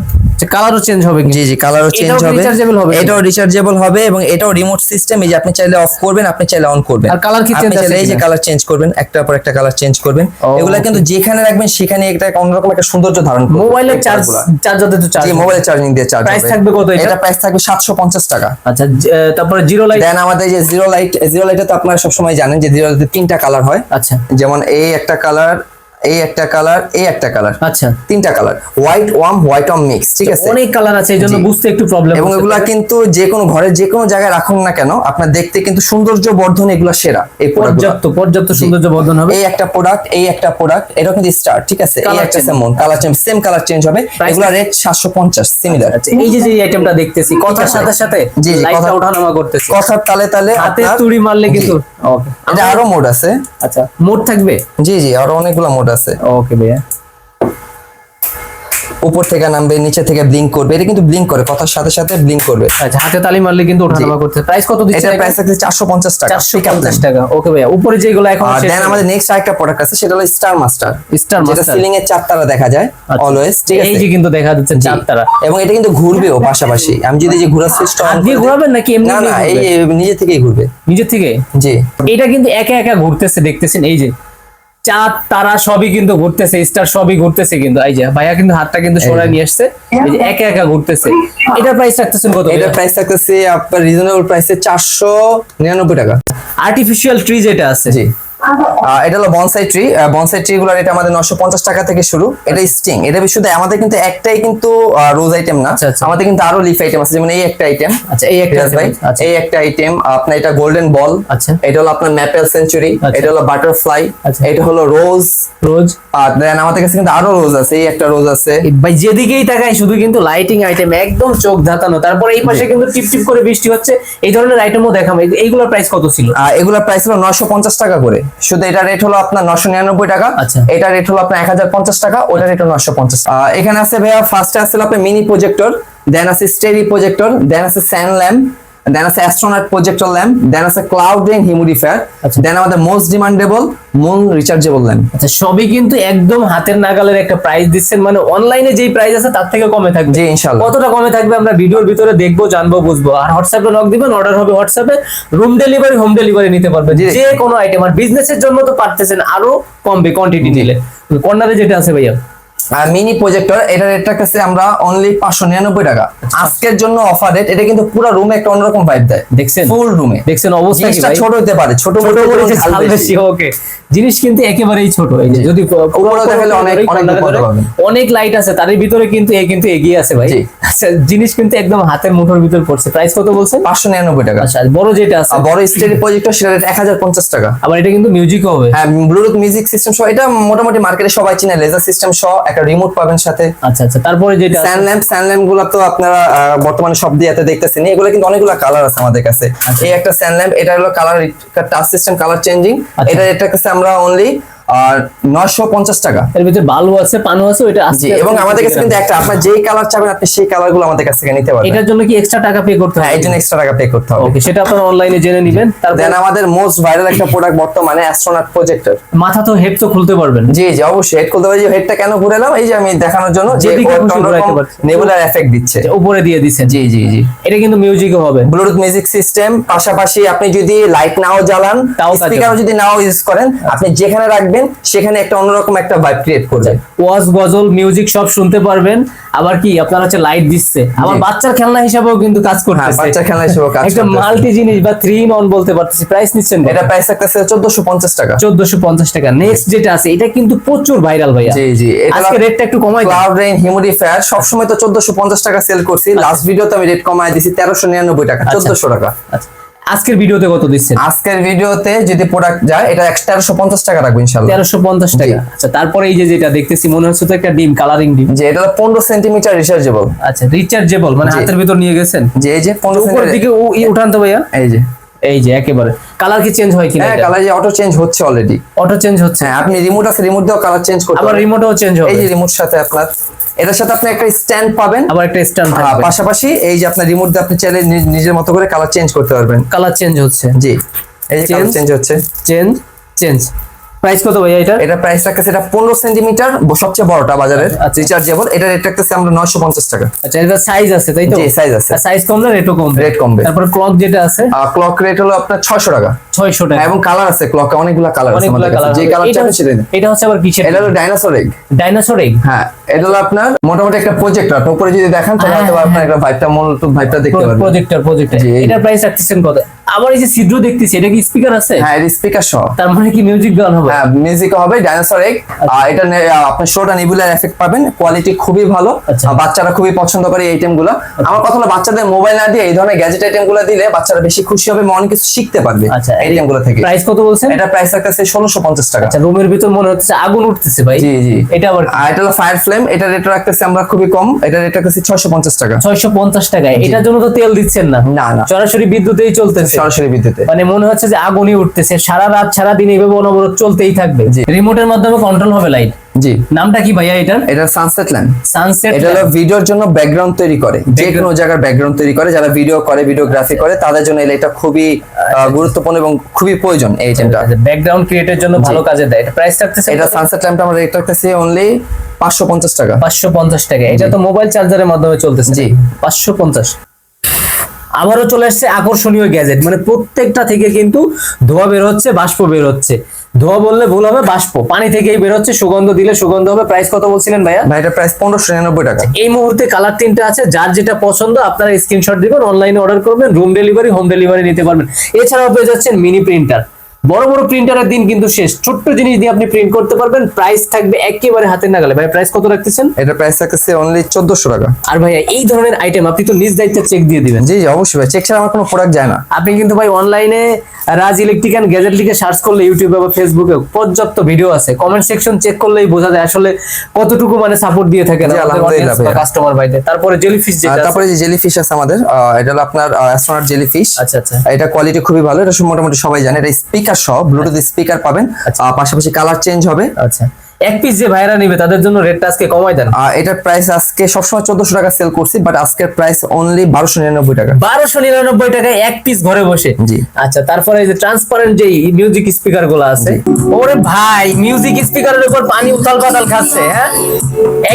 [SPEAKER 1] কালারও চেঞ্জ হবে
[SPEAKER 2] জি জি কালারও চেঞ্জ হবে।
[SPEAKER 1] rechargeable হবে
[SPEAKER 2] এটাও রিচার্জেবল হবে এবং এটাও রিমোট সিস্টেম এই যে আপনি চাইলে অফ করবেন আপনি চাইলে অন করবেন।
[SPEAKER 1] আর কালার কি চেঞ্জ আছে
[SPEAKER 2] এই যে কালার চেঞ্জ করবেন একটার পর একটা কালার চেঞ্জ করবেন। এগুলো কিন্তু যেখানে রাখবেন সেখানে একটা অন্যরকম একটা সৌন্দর্য ধারণ করবে।
[SPEAKER 1] মোবাইলের
[SPEAKER 2] চার্জ
[SPEAKER 1] চার্জ
[SPEAKER 2] colourগুলা।
[SPEAKER 1] তো চার্জ
[SPEAKER 2] মোবাইল মোবাইলের চার্জিং দিয়ে চার্জ
[SPEAKER 1] প্রাইস থাকবে কত এটা?
[SPEAKER 2] প্রাইস থাকবে 750 টাকা।
[SPEAKER 1] আচ্ছা তারপর তারপরে জিরো লাইট
[SPEAKER 2] দেন আমাদের যে জিরো লাইট জিরো লাইটে তো আপনারা সব সময় জানেন যে জিরো লাইটে তিনটা কালার হয়।
[SPEAKER 1] আচ্ছা।
[SPEAKER 2] যেমন এই একটা কালার এই একটা কালার এই একটা কালার
[SPEAKER 1] আচ্ছা।
[SPEAKER 2] তিনটা colour white warm white warm mix ঠিক আছে?
[SPEAKER 1] অনেক কালার আছে এই জন্য
[SPEAKER 2] জি।
[SPEAKER 1] বুঝতে একটু প্রবলেম
[SPEAKER 2] এবং এগুলা কিন্তু যে কোনো ঘরে যে কোনো জায়গায় রাখুন না কেন আপনার দেখতে কিন্তু সৌন্দর্য বর্ধন এগুলো সেরা এই
[SPEAKER 1] পর্যাপ্ত পর্যাপ্ত সৌন্দর্য বর্ধন হবে।
[SPEAKER 2] এই একটা প্রোডাক্ট এই একটা প্রোডাক্ট এটা কিন্তু স্টার ঠিক আছে? এই একটা। সেমন colour change same colour change হবে। এগুলা রেট 750 সিমিলার
[SPEAKER 1] এই যে যে আইটেমটা দেখতেছি কথার। সাথে সাথে
[SPEAKER 2] জি, জি, কথা-
[SPEAKER 1] ওঠানামা করতেছি।
[SPEAKER 2] কথার তালে তালে
[SPEAKER 1] হাতে তুড়ি মারলে কিন্তু ওকে
[SPEAKER 2] এটা আরও মোড আছে।
[SPEAKER 1] আচ্ছা মোড থাকবে?
[SPEAKER 2] জি জি আরও অনেকগুলো মোড আছে।
[SPEAKER 1] ওকে ভাইয়া।
[SPEAKER 2] উপর থেকে নামবে নিচে থেকে ব্লিঙ্ক করবে। এটা কিন্তু ব্লিঙ্ক করে কথার সাথে সাথে ব্লিঙ্ক করবে।
[SPEAKER 1] আচ্ছা হাতে তালি মারলে কিন্তু ওঠানামা করতে প্রাইস কত দিচ্ছে
[SPEAKER 2] এটা প্রাইস চারশো পঞ্চাশ টাকা
[SPEAKER 1] চারশো পঞ্চাশ টাকা। ওকে ভাইয়া উপরে যেগুলো এখন
[SPEAKER 2] আর দেন আমাদের নেক্সট আরেকটা প্রোডাক্ট আছে সেটা হলো স্টার মাস্টার
[SPEAKER 1] Star
[SPEAKER 2] যেটা সিলিং এর চারতারা দেখা যায়
[SPEAKER 1] আচ্ছা।
[SPEAKER 2] অলওয়েজ ঠিক
[SPEAKER 1] এই যে কিন্তু দেখা যাচ্ছে চার তারা
[SPEAKER 2] এবং এটা কিন্তু ঘুরবেও পাশাপাশি। আমি যদি যে
[SPEAKER 1] হাত দিয়ে ঘোরাবেন নাকি এমনি
[SPEAKER 2] না না এই? নিজে থেকেই ঘুরবে।
[SPEAKER 1] নিজের থেকে?
[SPEAKER 2] জি।
[SPEAKER 1] এটা কিন্তু একা একা ঘুরতেছে দেখতেছেন এই যে। চাঁদ তারা সবই কিন্তু ঘুরতেছে স্টার সবই ঘুরতেছে কিন্তু। এই যে ভাইয়া কিন্তু হাতটা কিন্তু সরাই নিয়ে আসছে এই যে একা একা ঘুরতেছে। এটা প্রাইস রাখতেছেন কত
[SPEAKER 2] এটা প্রাইস থাকতেছে আপনার রিজনেবল প্রাইসে চারশো নিরানব্বই টাকা।
[SPEAKER 1] আর্টিফিশিয়াল ট্রি যেটা আছে
[SPEAKER 2] জি। এটা হলো বনসাই ট্রি বনসাই ট্রি গুলোর এটা আমাদের নশো পঞ্চাশ টাকা থেকে শুরু। এটা স্টিং এটা শুধু আমাদের কিন্তু একটাই কিন্তু রোজ আইটেম না।
[SPEAKER 1] আচ্ছা, আচ্ছা।
[SPEAKER 2] আমাদের কিন্তু আরও লিফ আইটেম আছে যেমন এই একটা আইটেম
[SPEAKER 1] আচ্ছা এই একটা
[SPEAKER 2] ভাই?
[SPEAKER 1] আচ্ছা।
[SPEAKER 2] এই একটা আইটেম আপনার এটা গোল্ডেন বল
[SPEAKER 1] আচ্ছা।
[SPEAKER 2] এটা হলো আপনার ম্যাপেল সেঞ্চুরি। এটা হলো বাটারফ্লাই। এটা হলো রোজ
[SPEAKER 1] রোজ
[SPEAKER 2] আর দেন আমাদের কাছে কিন্তু আরও রোজ আছে এই একটা রোজ আছে।
[SPEAKER 1] ভাই যেদিকেই তাকাই শুধু কিন্তু লাইটিং আইটেম একদম চোখ ধাতানো তারপরে এই পাশে কিন্তু টিপ টিপ করে বৃষ্টি হচ্ছে। এই ধরনের আইটেমও দেখাম এই- এইগুলোর প্রাইস কত ছিল?
[SPEAKER 2] এগুলোর প্রাইস হলো নশো পঞ্চাশ টাকা করে। শুধু এটা রেট হলো আপনার নশো নিরানব্বই টাকা
[SPEAKER 1] আচ্ছা।
[SPEAKER 2] এটা রেট হলো আপনার এক হাজার পঞ্চাশ টাকা ওটা রেট হলো নশো পঞ্চাশ এখানে আছে ভাইয়া ফার্স্টে আছে আপনার মিনি প্রজেক্টর দেন আছে স্টেডি প্রজেক্টর দেন আছে স্যান ল্যাম্প দেন আছে অ্যাস্ট্রোনট প্রজেক্টর ল্যাম্প দেন আছে ক্লাউড রেন হিউমিডিফায়ার। দেন আমাদের most demandable moon rechargeable lamp
[SPEAKER 1] আচ্ছা সবই কিন্তু একদম হাতের নাগালের একটা প্রাইস দিচ্ছেন মানে অনলাইনে যেই প্রাইস আছে তার থেকে কমে থাকবে।
[SPEAKER 2] জি, ইনশাল্লাহ।
[SPEAKER 1] কতটা কমে থাকবে আমরা ভিডিওর ভিতরে দেখব জানব বুঝব। আর হোয়াটসঅ্যাপে নক দিবেন অর্ডার হবে হোয়াটসঅ্যাপে রুম ডেলিভারি হোম ডেলিভারি নিতে পারবেন
[SPEAKER 2] জি।
[SPEAKER 1] যে কোনো আইটেম আর বিজনেসের জন্য তো পারতেছেন আরও কমবে কোয়ান্টিটি দিলে। কর্নারে যেটা আছে ভাইয়া।
[SPEAKER 2] মিনি প্রজেক্টর এটা রেটটা কাছে আমরা অনলি পাঁচশো নিরানব্বই টাকা। আজকের জন্য অফার রেট এটা কিন্তু পুরো রুমে একটা অন্যরকম ভাইব দেয়।
[SPEAKER 1] দেখছেন?
[SPEAKER 2] ফুল রুমে
[SPEAKER 1] দেখছেন অবস্থা
[SPEAKER 2] ছোট হতে পারে ছোট
[SPEAKER 1] ছোট ওকে জিনিস কিন্তু একেবারেই ছোট এই যদি
[SPEAKER 2] উপরে দেখালে অনেক- অনেক
[SPEAKER 1] লাইট আছে তার ভিতরে কিন্তু এ কিন্তু এগিয়ে আছে ভাই। আচ্ছা জিনিস কিন্তু একদম হাতের মুঠোর ভিতর পড়ছে। প্রাইস কত বলছেন?
[SPEAKER 2] পাঁচশো নিরানব্বই টাকা।
[SPEAKER 1] আচ্ছা বড় যেটা আছে।
[SPEAKER 2] বড় স্টেডি প্রজেক্টর সেটা এক হাজার পঞ্চাশ টাকা।
[SPEAKER 1] আবার এটা কিন্তু মিউজিকও হবে।
[SPEAKER 2] হ্যাঁ ব্লুটুথ মিউজিক সিস্টেম সহ এটা মোটামুটি মার্কেটে সবাই চিনে লেজার সিস্টেম সহ একটা রিমোট পাবেন সাথে।
[SPEAKER 1] আচ্ছা আচ্ছা তারপরে যেটা
[SPEAKER 2] স্যান ল্যাম্প স্যান ল্যাম্পগুলো তো আপনারা বর্তমানে সব দিয়ে এতে দেখতেছেন। এগুলো কিন্তু অনেকগুলো কালার আছে আমাদের কাছে।
[SPEAKER 1] আচ্ছা।
[SPEAKER 2] এই একটা স্যান ল্যাম্প এটা হলো colour touch system colour changing এটা এটা কাছে আমরা অনলি আর নশো পঞ্চাশ টাকা।
[SPEAKER 1] এর ভিতরে বালু আছে পানু আছে ওইটা আজকে
[SPEAKER 2] এবং আমাদের কাছে কিন্তু একটা আপনার যেই কালার চাবেন আপনি সেই আমাদের কাছ থেকে নিতে পারবেন।
[SPEAKER 1] এটার জন্য কি এক্সট্রা টাকা পে করতে
[SPEAKER 2] হ্যাঁ
[SPEAKER 1] হবে
[SPEAKER 2] এই জন্য এক্সট্রা টাকা পে করতে হবে।
[SPEAKER 1] ওকে সেটা আপনারা অনলাইনে জেনে নেবেন। তারপর
[SPEAKER 2] দেন আমাদের মোস্ট ভাইরাল একটা প্রোডাক্ট বর্তমানে অ্যাস্ট্রোনট প্রজেক্টর
[SPEAKER 1] মাথা তো হেড তো খুলতে পারবেন।
[SPEAKER 2] জি জি অবশ্যই হেড খুলতে পারি যে হেডটা কেন ঘুরালাম এই যে আমি দেখানোর জন্য যে। নেবুলার এফেক্ট দিচ্ছে।
[SPEAKER 1] উপরে দিয়ে দিচ্ছেন
[SPEAKER 2] জি জি জি।
[SPEAKER 1] এটা কিন্তু মিউজিকও হবে।
[SPEAKER 2] ব্লুটুথ মিউজিক সিস্টেম পাশাপাশি আপনি যদি লাইট নাও জ্বালান স্পিকারও যদি নাও ইউজ করেন আপনি যেখানে রাখবেন সেখানে একটা অন্যরকম একটা ভাইব ক্রিয়েট করবে।
[SPEAKER 1] ওয়াজ গজল মিউজিক সব শুনতে পারবেন। আবার কি আপনার হচ্ছে লাইট দিচ্ছে। আবার বাচ্চার খেলনা হিসাবেও কিন্তু কাজ
[SPEAKER 2] হ্যাঁ
[SPEAKER 1] করতেছে।
[SPEAKER 2] বাচ্চার খেলনা হিসেবে কাজ [laughs]
[SPEAKER 1] একটা মাল্টি জিনিস বা থ্রি ইন অন বলতে পারতেছি। প্রাইস নিচ্ছেন
[SPEAKER 2] এটা প্রাইস থাকতেছে চোদ্দশো পঞ্চাশ টাকা।
[SPEAKER 1] চোদ্দশো পঞ্চাশ টাকা। নেক্সট যেটা আছে এটা কিন্তু প্রচুর ভাইরাল ভাইয়া।
[SPEAKER 2] জি জি।
[SPEAKER 1] আজকে রেটটা একটু কমাই।
[SPEAKER 2] ক্লাউড রেইন হিউমিডিফায়ার সবসময় তো চোদ্দশো পঞ্চাশ টাকা সেল করছি। লাস্ট ভিডিওতে আমি রেট কমায় দিছি তেরোশো নিরানব্বই টাকা
[SPEAKER 1] আচ্ছা।
[SPEAKER 2] চোদ্দশো টাকা।
[SPEAKER 1] আচ্ছা। আজকের ভিডিওতে কত দিচ্ছেন?
[SPEAKER 2] আজকের ভিডিওতে যদি প্রোডাক্ট যায় এটা তেরোশো পঞ্চাশ টাকা রাখব ইনশাল্লাহ
[SPEAKER 1] তেরোশো পঞ্চাশ টাকা। আচ্ছা তারপরে এই যে যেটা দেখতেছি মনে হচ্ছে তো একটা ডিম কালারিং ডিম।
[SPEAKER 2] যে এটা পনেরো সেন্টিমিটার রিচার্জেবল
[SPEAKER 1] আচ্ছা রিচার্জেবল মানে হাতের ভিতর নিয়ে গেছেন?
[SPEAKER 2] যে এই যে পনেরো
[SPEAKER 1] দিকে উঠান তো ভাইয়া।
[SPEAKER 2] এই যে।
[SPEAKER 1] এই যে একেবারে কালার কি চেঞ্জ হয় কিনা
[SPEAKER 2] হ্যাঁ কালার যে অটো চেঞ্জ হচ্ছে অলরেডি
[SPEAKER 1] অটো চেঞ্জ হচ্ছে।
[SPEAKER 2] হ্যাঁ আপনি রিমোট আছে রিমোট দিয়েও কালার চেঞ্জ করতে
[SPEAKER 1] আবার রিমোটও চেঞ্জ হবে
[SPEAKER 2] এই যে রিমোট সাথে আপনার এটার সাথে আপনি একটা স্ট্যান্ড পাবেন।
[SPEAKER 1] আবার একটা স্ট্যান্ড থাকবে।
[SPEAKER 2] পাশাপাশি এই যে আপনার রিমোট দিয়ে আপনি চাইলে নিজের মতো করে কালার চেঞ্জ করতে পারবেন।
[SPEAKER 1] কালার চেঞ্জ হচ্ছে।
[SPEAKER 2] জি এই যে কালার চেঞ্জ হচ্ছে।
[SPEAKER 1] চেঞ্জ চেঞ্জ প্রাইস কত ভাই এটা?
[SPEAKER 2] এটা প্রাইস রাখতেছে এটা পনেরো সেন্টিমিটার সবচেয়ে বড়টা বাজারে
[SPEAKER 1] আচ্ছা।
[SPEAKER 2] রিচার্জেবল এটা রেট রাখতেছে আমরা নয়শো পঞ্চাশ টাকা।
[SPEAKER 1] আচ্ছা এটা সাইজ আছে তাই তো?
[SPEAKER 2] জি, সাইজ আছে।
[SPEAKER 1] সাইজ কমলে রেটও কম
[SPEAKER 2] রেট কমবে।
[SPEAKER 1] তারপর ক্লক যেটা আছে?
[SPEAKER 2] ক্লক রেট হলো আপনার ছয়শো টাকা।
[SPEAKER 1] ছয়শো টাকা।
[SPEAKER 2] এবং কালার আছে ক্লকে অনেকগুলো কালার আছে আমাদের কাছে। যে কালার।
[SPEAKER 1] এটা হচ্ছে আবার কিসের
[SPEAKER 2] এটা হলো ডাইনোসর এগ
[SPEAKER 1] ডাইনোসর এগ
[SPEAKER 2] হ্যাঁ এটা হলো আপনার মোটামুটি একটা প্রজেক্টর উপরে যদি দেখেন তাহলে
[SPEAKER 1] হ্যাঁ,
[SPEAKER 2] হয়তো আপনার একটা ভাইবটা মূলত ভাইবটা দেখতে পারবেন।
[SPEAKER 1] প্রজেক্টর প্রজেক্টর প্রাইস রাখতেছেন কত? আবার এই যে ছিদ্র দেখতেছি এটা কি স্পিকার আছে?
[SPEAKER 2] হ্যাঁ এর স্পিকার সহ।
[SPEAKER 1] তার মানে কি মিউজিক গান হবে?
[SPEAKER 2] হ্যাঁ মিউজিক হবে ডাইনোসর এগ আর এটা আপনি শোটা নিবুলার এফেক্ট পাবেন কোয়ালিটি খুবই ভালো।
[SPEAKER 1] আচ্ছা।
[SPEAKER 2] বাচ্চারা খুবই পছন্দ করে এই আইটেমগুলো। আমার কথা হলো বাচ্চাদের মোবাইল না দিয়ে এই ধরনের গ্যাজেট আইটেমগুলো দিলে বাচ্চারা বেশি খুশি হবে অনেক কিছু শিখতে পারবে।
[SPEAKER 1] আচ্ছা
[SPEAKER 2] আইটেমগুলো থেকে।
[SPEAKER 1] প্রাইস কত বলছেন?
[SPEAKER 2] এটা প্রাইস ষোলোশো পঞ্চাশ টাকা।
[SPEAKER 1] আচ্ছা রুমের ভিতর মনে হচ্ছে আগুন উঠতেছে ভাই।
[SPEAKER 2] জি জি।
[SPEAKER 1] এটা আবার
[SPEAKER 2] আর এটা হলো ফায়ার ফ্লেম এটা রেট রাখতেছে আমরা খুবই কম এটা রেট রাখতেছি ছয়শো পঞ্চাশ টাকা।
[SPEAKER 1] ছয়শো পঞ্চাশ টাকায়। এটার জন্য তো তেল দিচ্ছেন না।
[SPEAKER 2] না, না।
[SPEAKER 1] সরাসরি বিদ্যুতেই চলতেছে।
[SPEAKER 2] সরাসরি বিদ্যুতে।
[SPEAKER 1] মানে মনে হচ্ছে যে আগুনই উঠতেছে। সারা রাত সারা দিন এইভাবে অনবরত চলতেই থাকবে। রিমোটের মাধ্যমে কন্ট্রোল হবে লাইট
[SPEAKER 2] জি।
[SPEAKER 1] নামটা কি ভাইয়া এটার?
[SPEAKER 2] এটা সানসেট ল্যাম্প
[SPEAKER 1] সানসেট
[SPEAKER 2] এটা হলো ভিডিওর জন্য ব্যাকগ্রাউন্ড তৈরি করে। যে কোনো জায়গার ব্যাকগ্রাউন্ড তৈরি করে যারা ভিডিও করে ভিডিওগ্রাফি করে তাদের জন্য এটা খুবই আহ, গুরুত্বপূর্ণ এবং খুবই প্রয়োজন এই আইটেমটা
[SPEAKER 1] ব্যাকগ্রাউন্ড ক্রিয়েটের জন্য ভালো কাজে দেয়। এটা প্রাইস থাকতেছে
[SPEAKER 2] এটা সানসেট ল্যাম্পটা আমরা রেট রাখতেছি অনলি পাঁচশো পঞ্চাশ টাকা।
[SPEAKER 1] পাঁচশো পঞ্চাশ টাকা। এটা তো মোবাইল চার্জারের মাধ্যমে চলতেছে।
[SPEAKER 2] জি।
[SPEAKER 1] পাঁচশো পঞ্চাশ। আবারও চলে আসছে আকর্ষণীয় গ্যাজেট মানে প্রত্যেকটা থেকে কিন্তু ধোয়া বের হচ্ছে বাষ্প বের হচ্ছে। ধোয়া বললে ভুল হবে বাষ্প। পানি থেকেই বের হচ্ছে সুগন্ধ দিলে সুগন্ধ হবে। প্রাইস কত বলছিলেন ভাইয়া?
[SPEAKER 2] ভাইটা প্রাইস পনেরোশো নিরানব্বই টাকা।
[SPEAKER 1] এই মুহূর্তে কালার তিনটা আছে যার যেটা পছন্দ আপনারা স্ক্রিনশট দিবেন অনলাইনে অর্ডার করবেন রুম ডেলিভারি হোম ডেলিভারি নিতে পারবেন। এছাড়াও পেয়ে যাচ্ছেন মিনি প্রিন্টার বড় বড় প্রিন্টারের দিন কিন্তু শেষ। ছোট্ট জিনিস দিয়ে আপনি প্রিন্ট করতে পারবেন। প্রাইস থাকবে একেবারে হাতের নাগালে। ভাই প্রাইস কত রাখতেছেন?
[SPEAKER 2] এটা প্রাইস থাকতেছে অনলি চোদ্দশো টাকা।
[SPEAKER 1] আর ভাইয়া এই ধরনের আইটেম আপনি তো নিজ দায়িত্বে চেক দিয়ে দিবেন।
[SPEAKER 2] জি অবশ্যই ভাই। চেক ছাড়া আমার কোনো প্রোডাক্ট যায় না।
[SPEAKER 1] আপনি কিন্তু ভাই অনলাইনে রাজ ইলেকট্রিক অ্যান্ড গ্যাজেট লিখে সার্চ করলে ইউটিউবে বা ফেসবুকে পর্যাপ্ত ভিডিও আছে। কমেন্ট সেকশন চেক করলেই বোঝা যায় আসলে কতটুকু মানে সাপোর্ট দিয়ে থাকেন
[SPEAKER 2] জি,
[SPEAKER 1] কাস্টমার ভাইদের। তারপরে জেলিফিশ যেটা
[SPEAKER 2] তারপরে যে জেলিফিশ আছে আমাদের এটা হলো আপনার অ্যাস্ট্রোনট জেলিফিশ
[SPEAKER 1] আচ্ছা আচ্ছা।
[SPEAKER 2] এটা কোয়ালিটি খুবই ভালো। এটা মোটামুটি সবাই জানে। এটা স্পিকার সহ ব্লুটুথ স্পিকার পাবেন। পাশাপাশি কালার চেঞ্জ হবে।
[SPEAKER 1] আচ্ছা। এক পিস যে ভাইরা নিবে তাদের জন্য রেটটা আজকে কমাই দেন।
[SPEAKER 2] আহ, এটার প্রাইস আজকে সবসময় চোদ্দশো টাকা সেল করছি বাট আজকের প্রাইস অনলি বারোশো নিরানব্বই টাকা।
[SPEAKER 1] বারোশো নিরানব্বই টাকায় এক পিস ঘরে বসে।
[SPEAKER 2] জি।
[SPEAKER 1] আচ্ছা তারপরে এই যে ট্রান্সপারেন্ট যে মিউজিক স্পিকারগুলো আছে ওরে ভাই মিউজিক স্পিকারের উপর পানি উতাল পাতাল খাচ্ছে হ্যাঁ?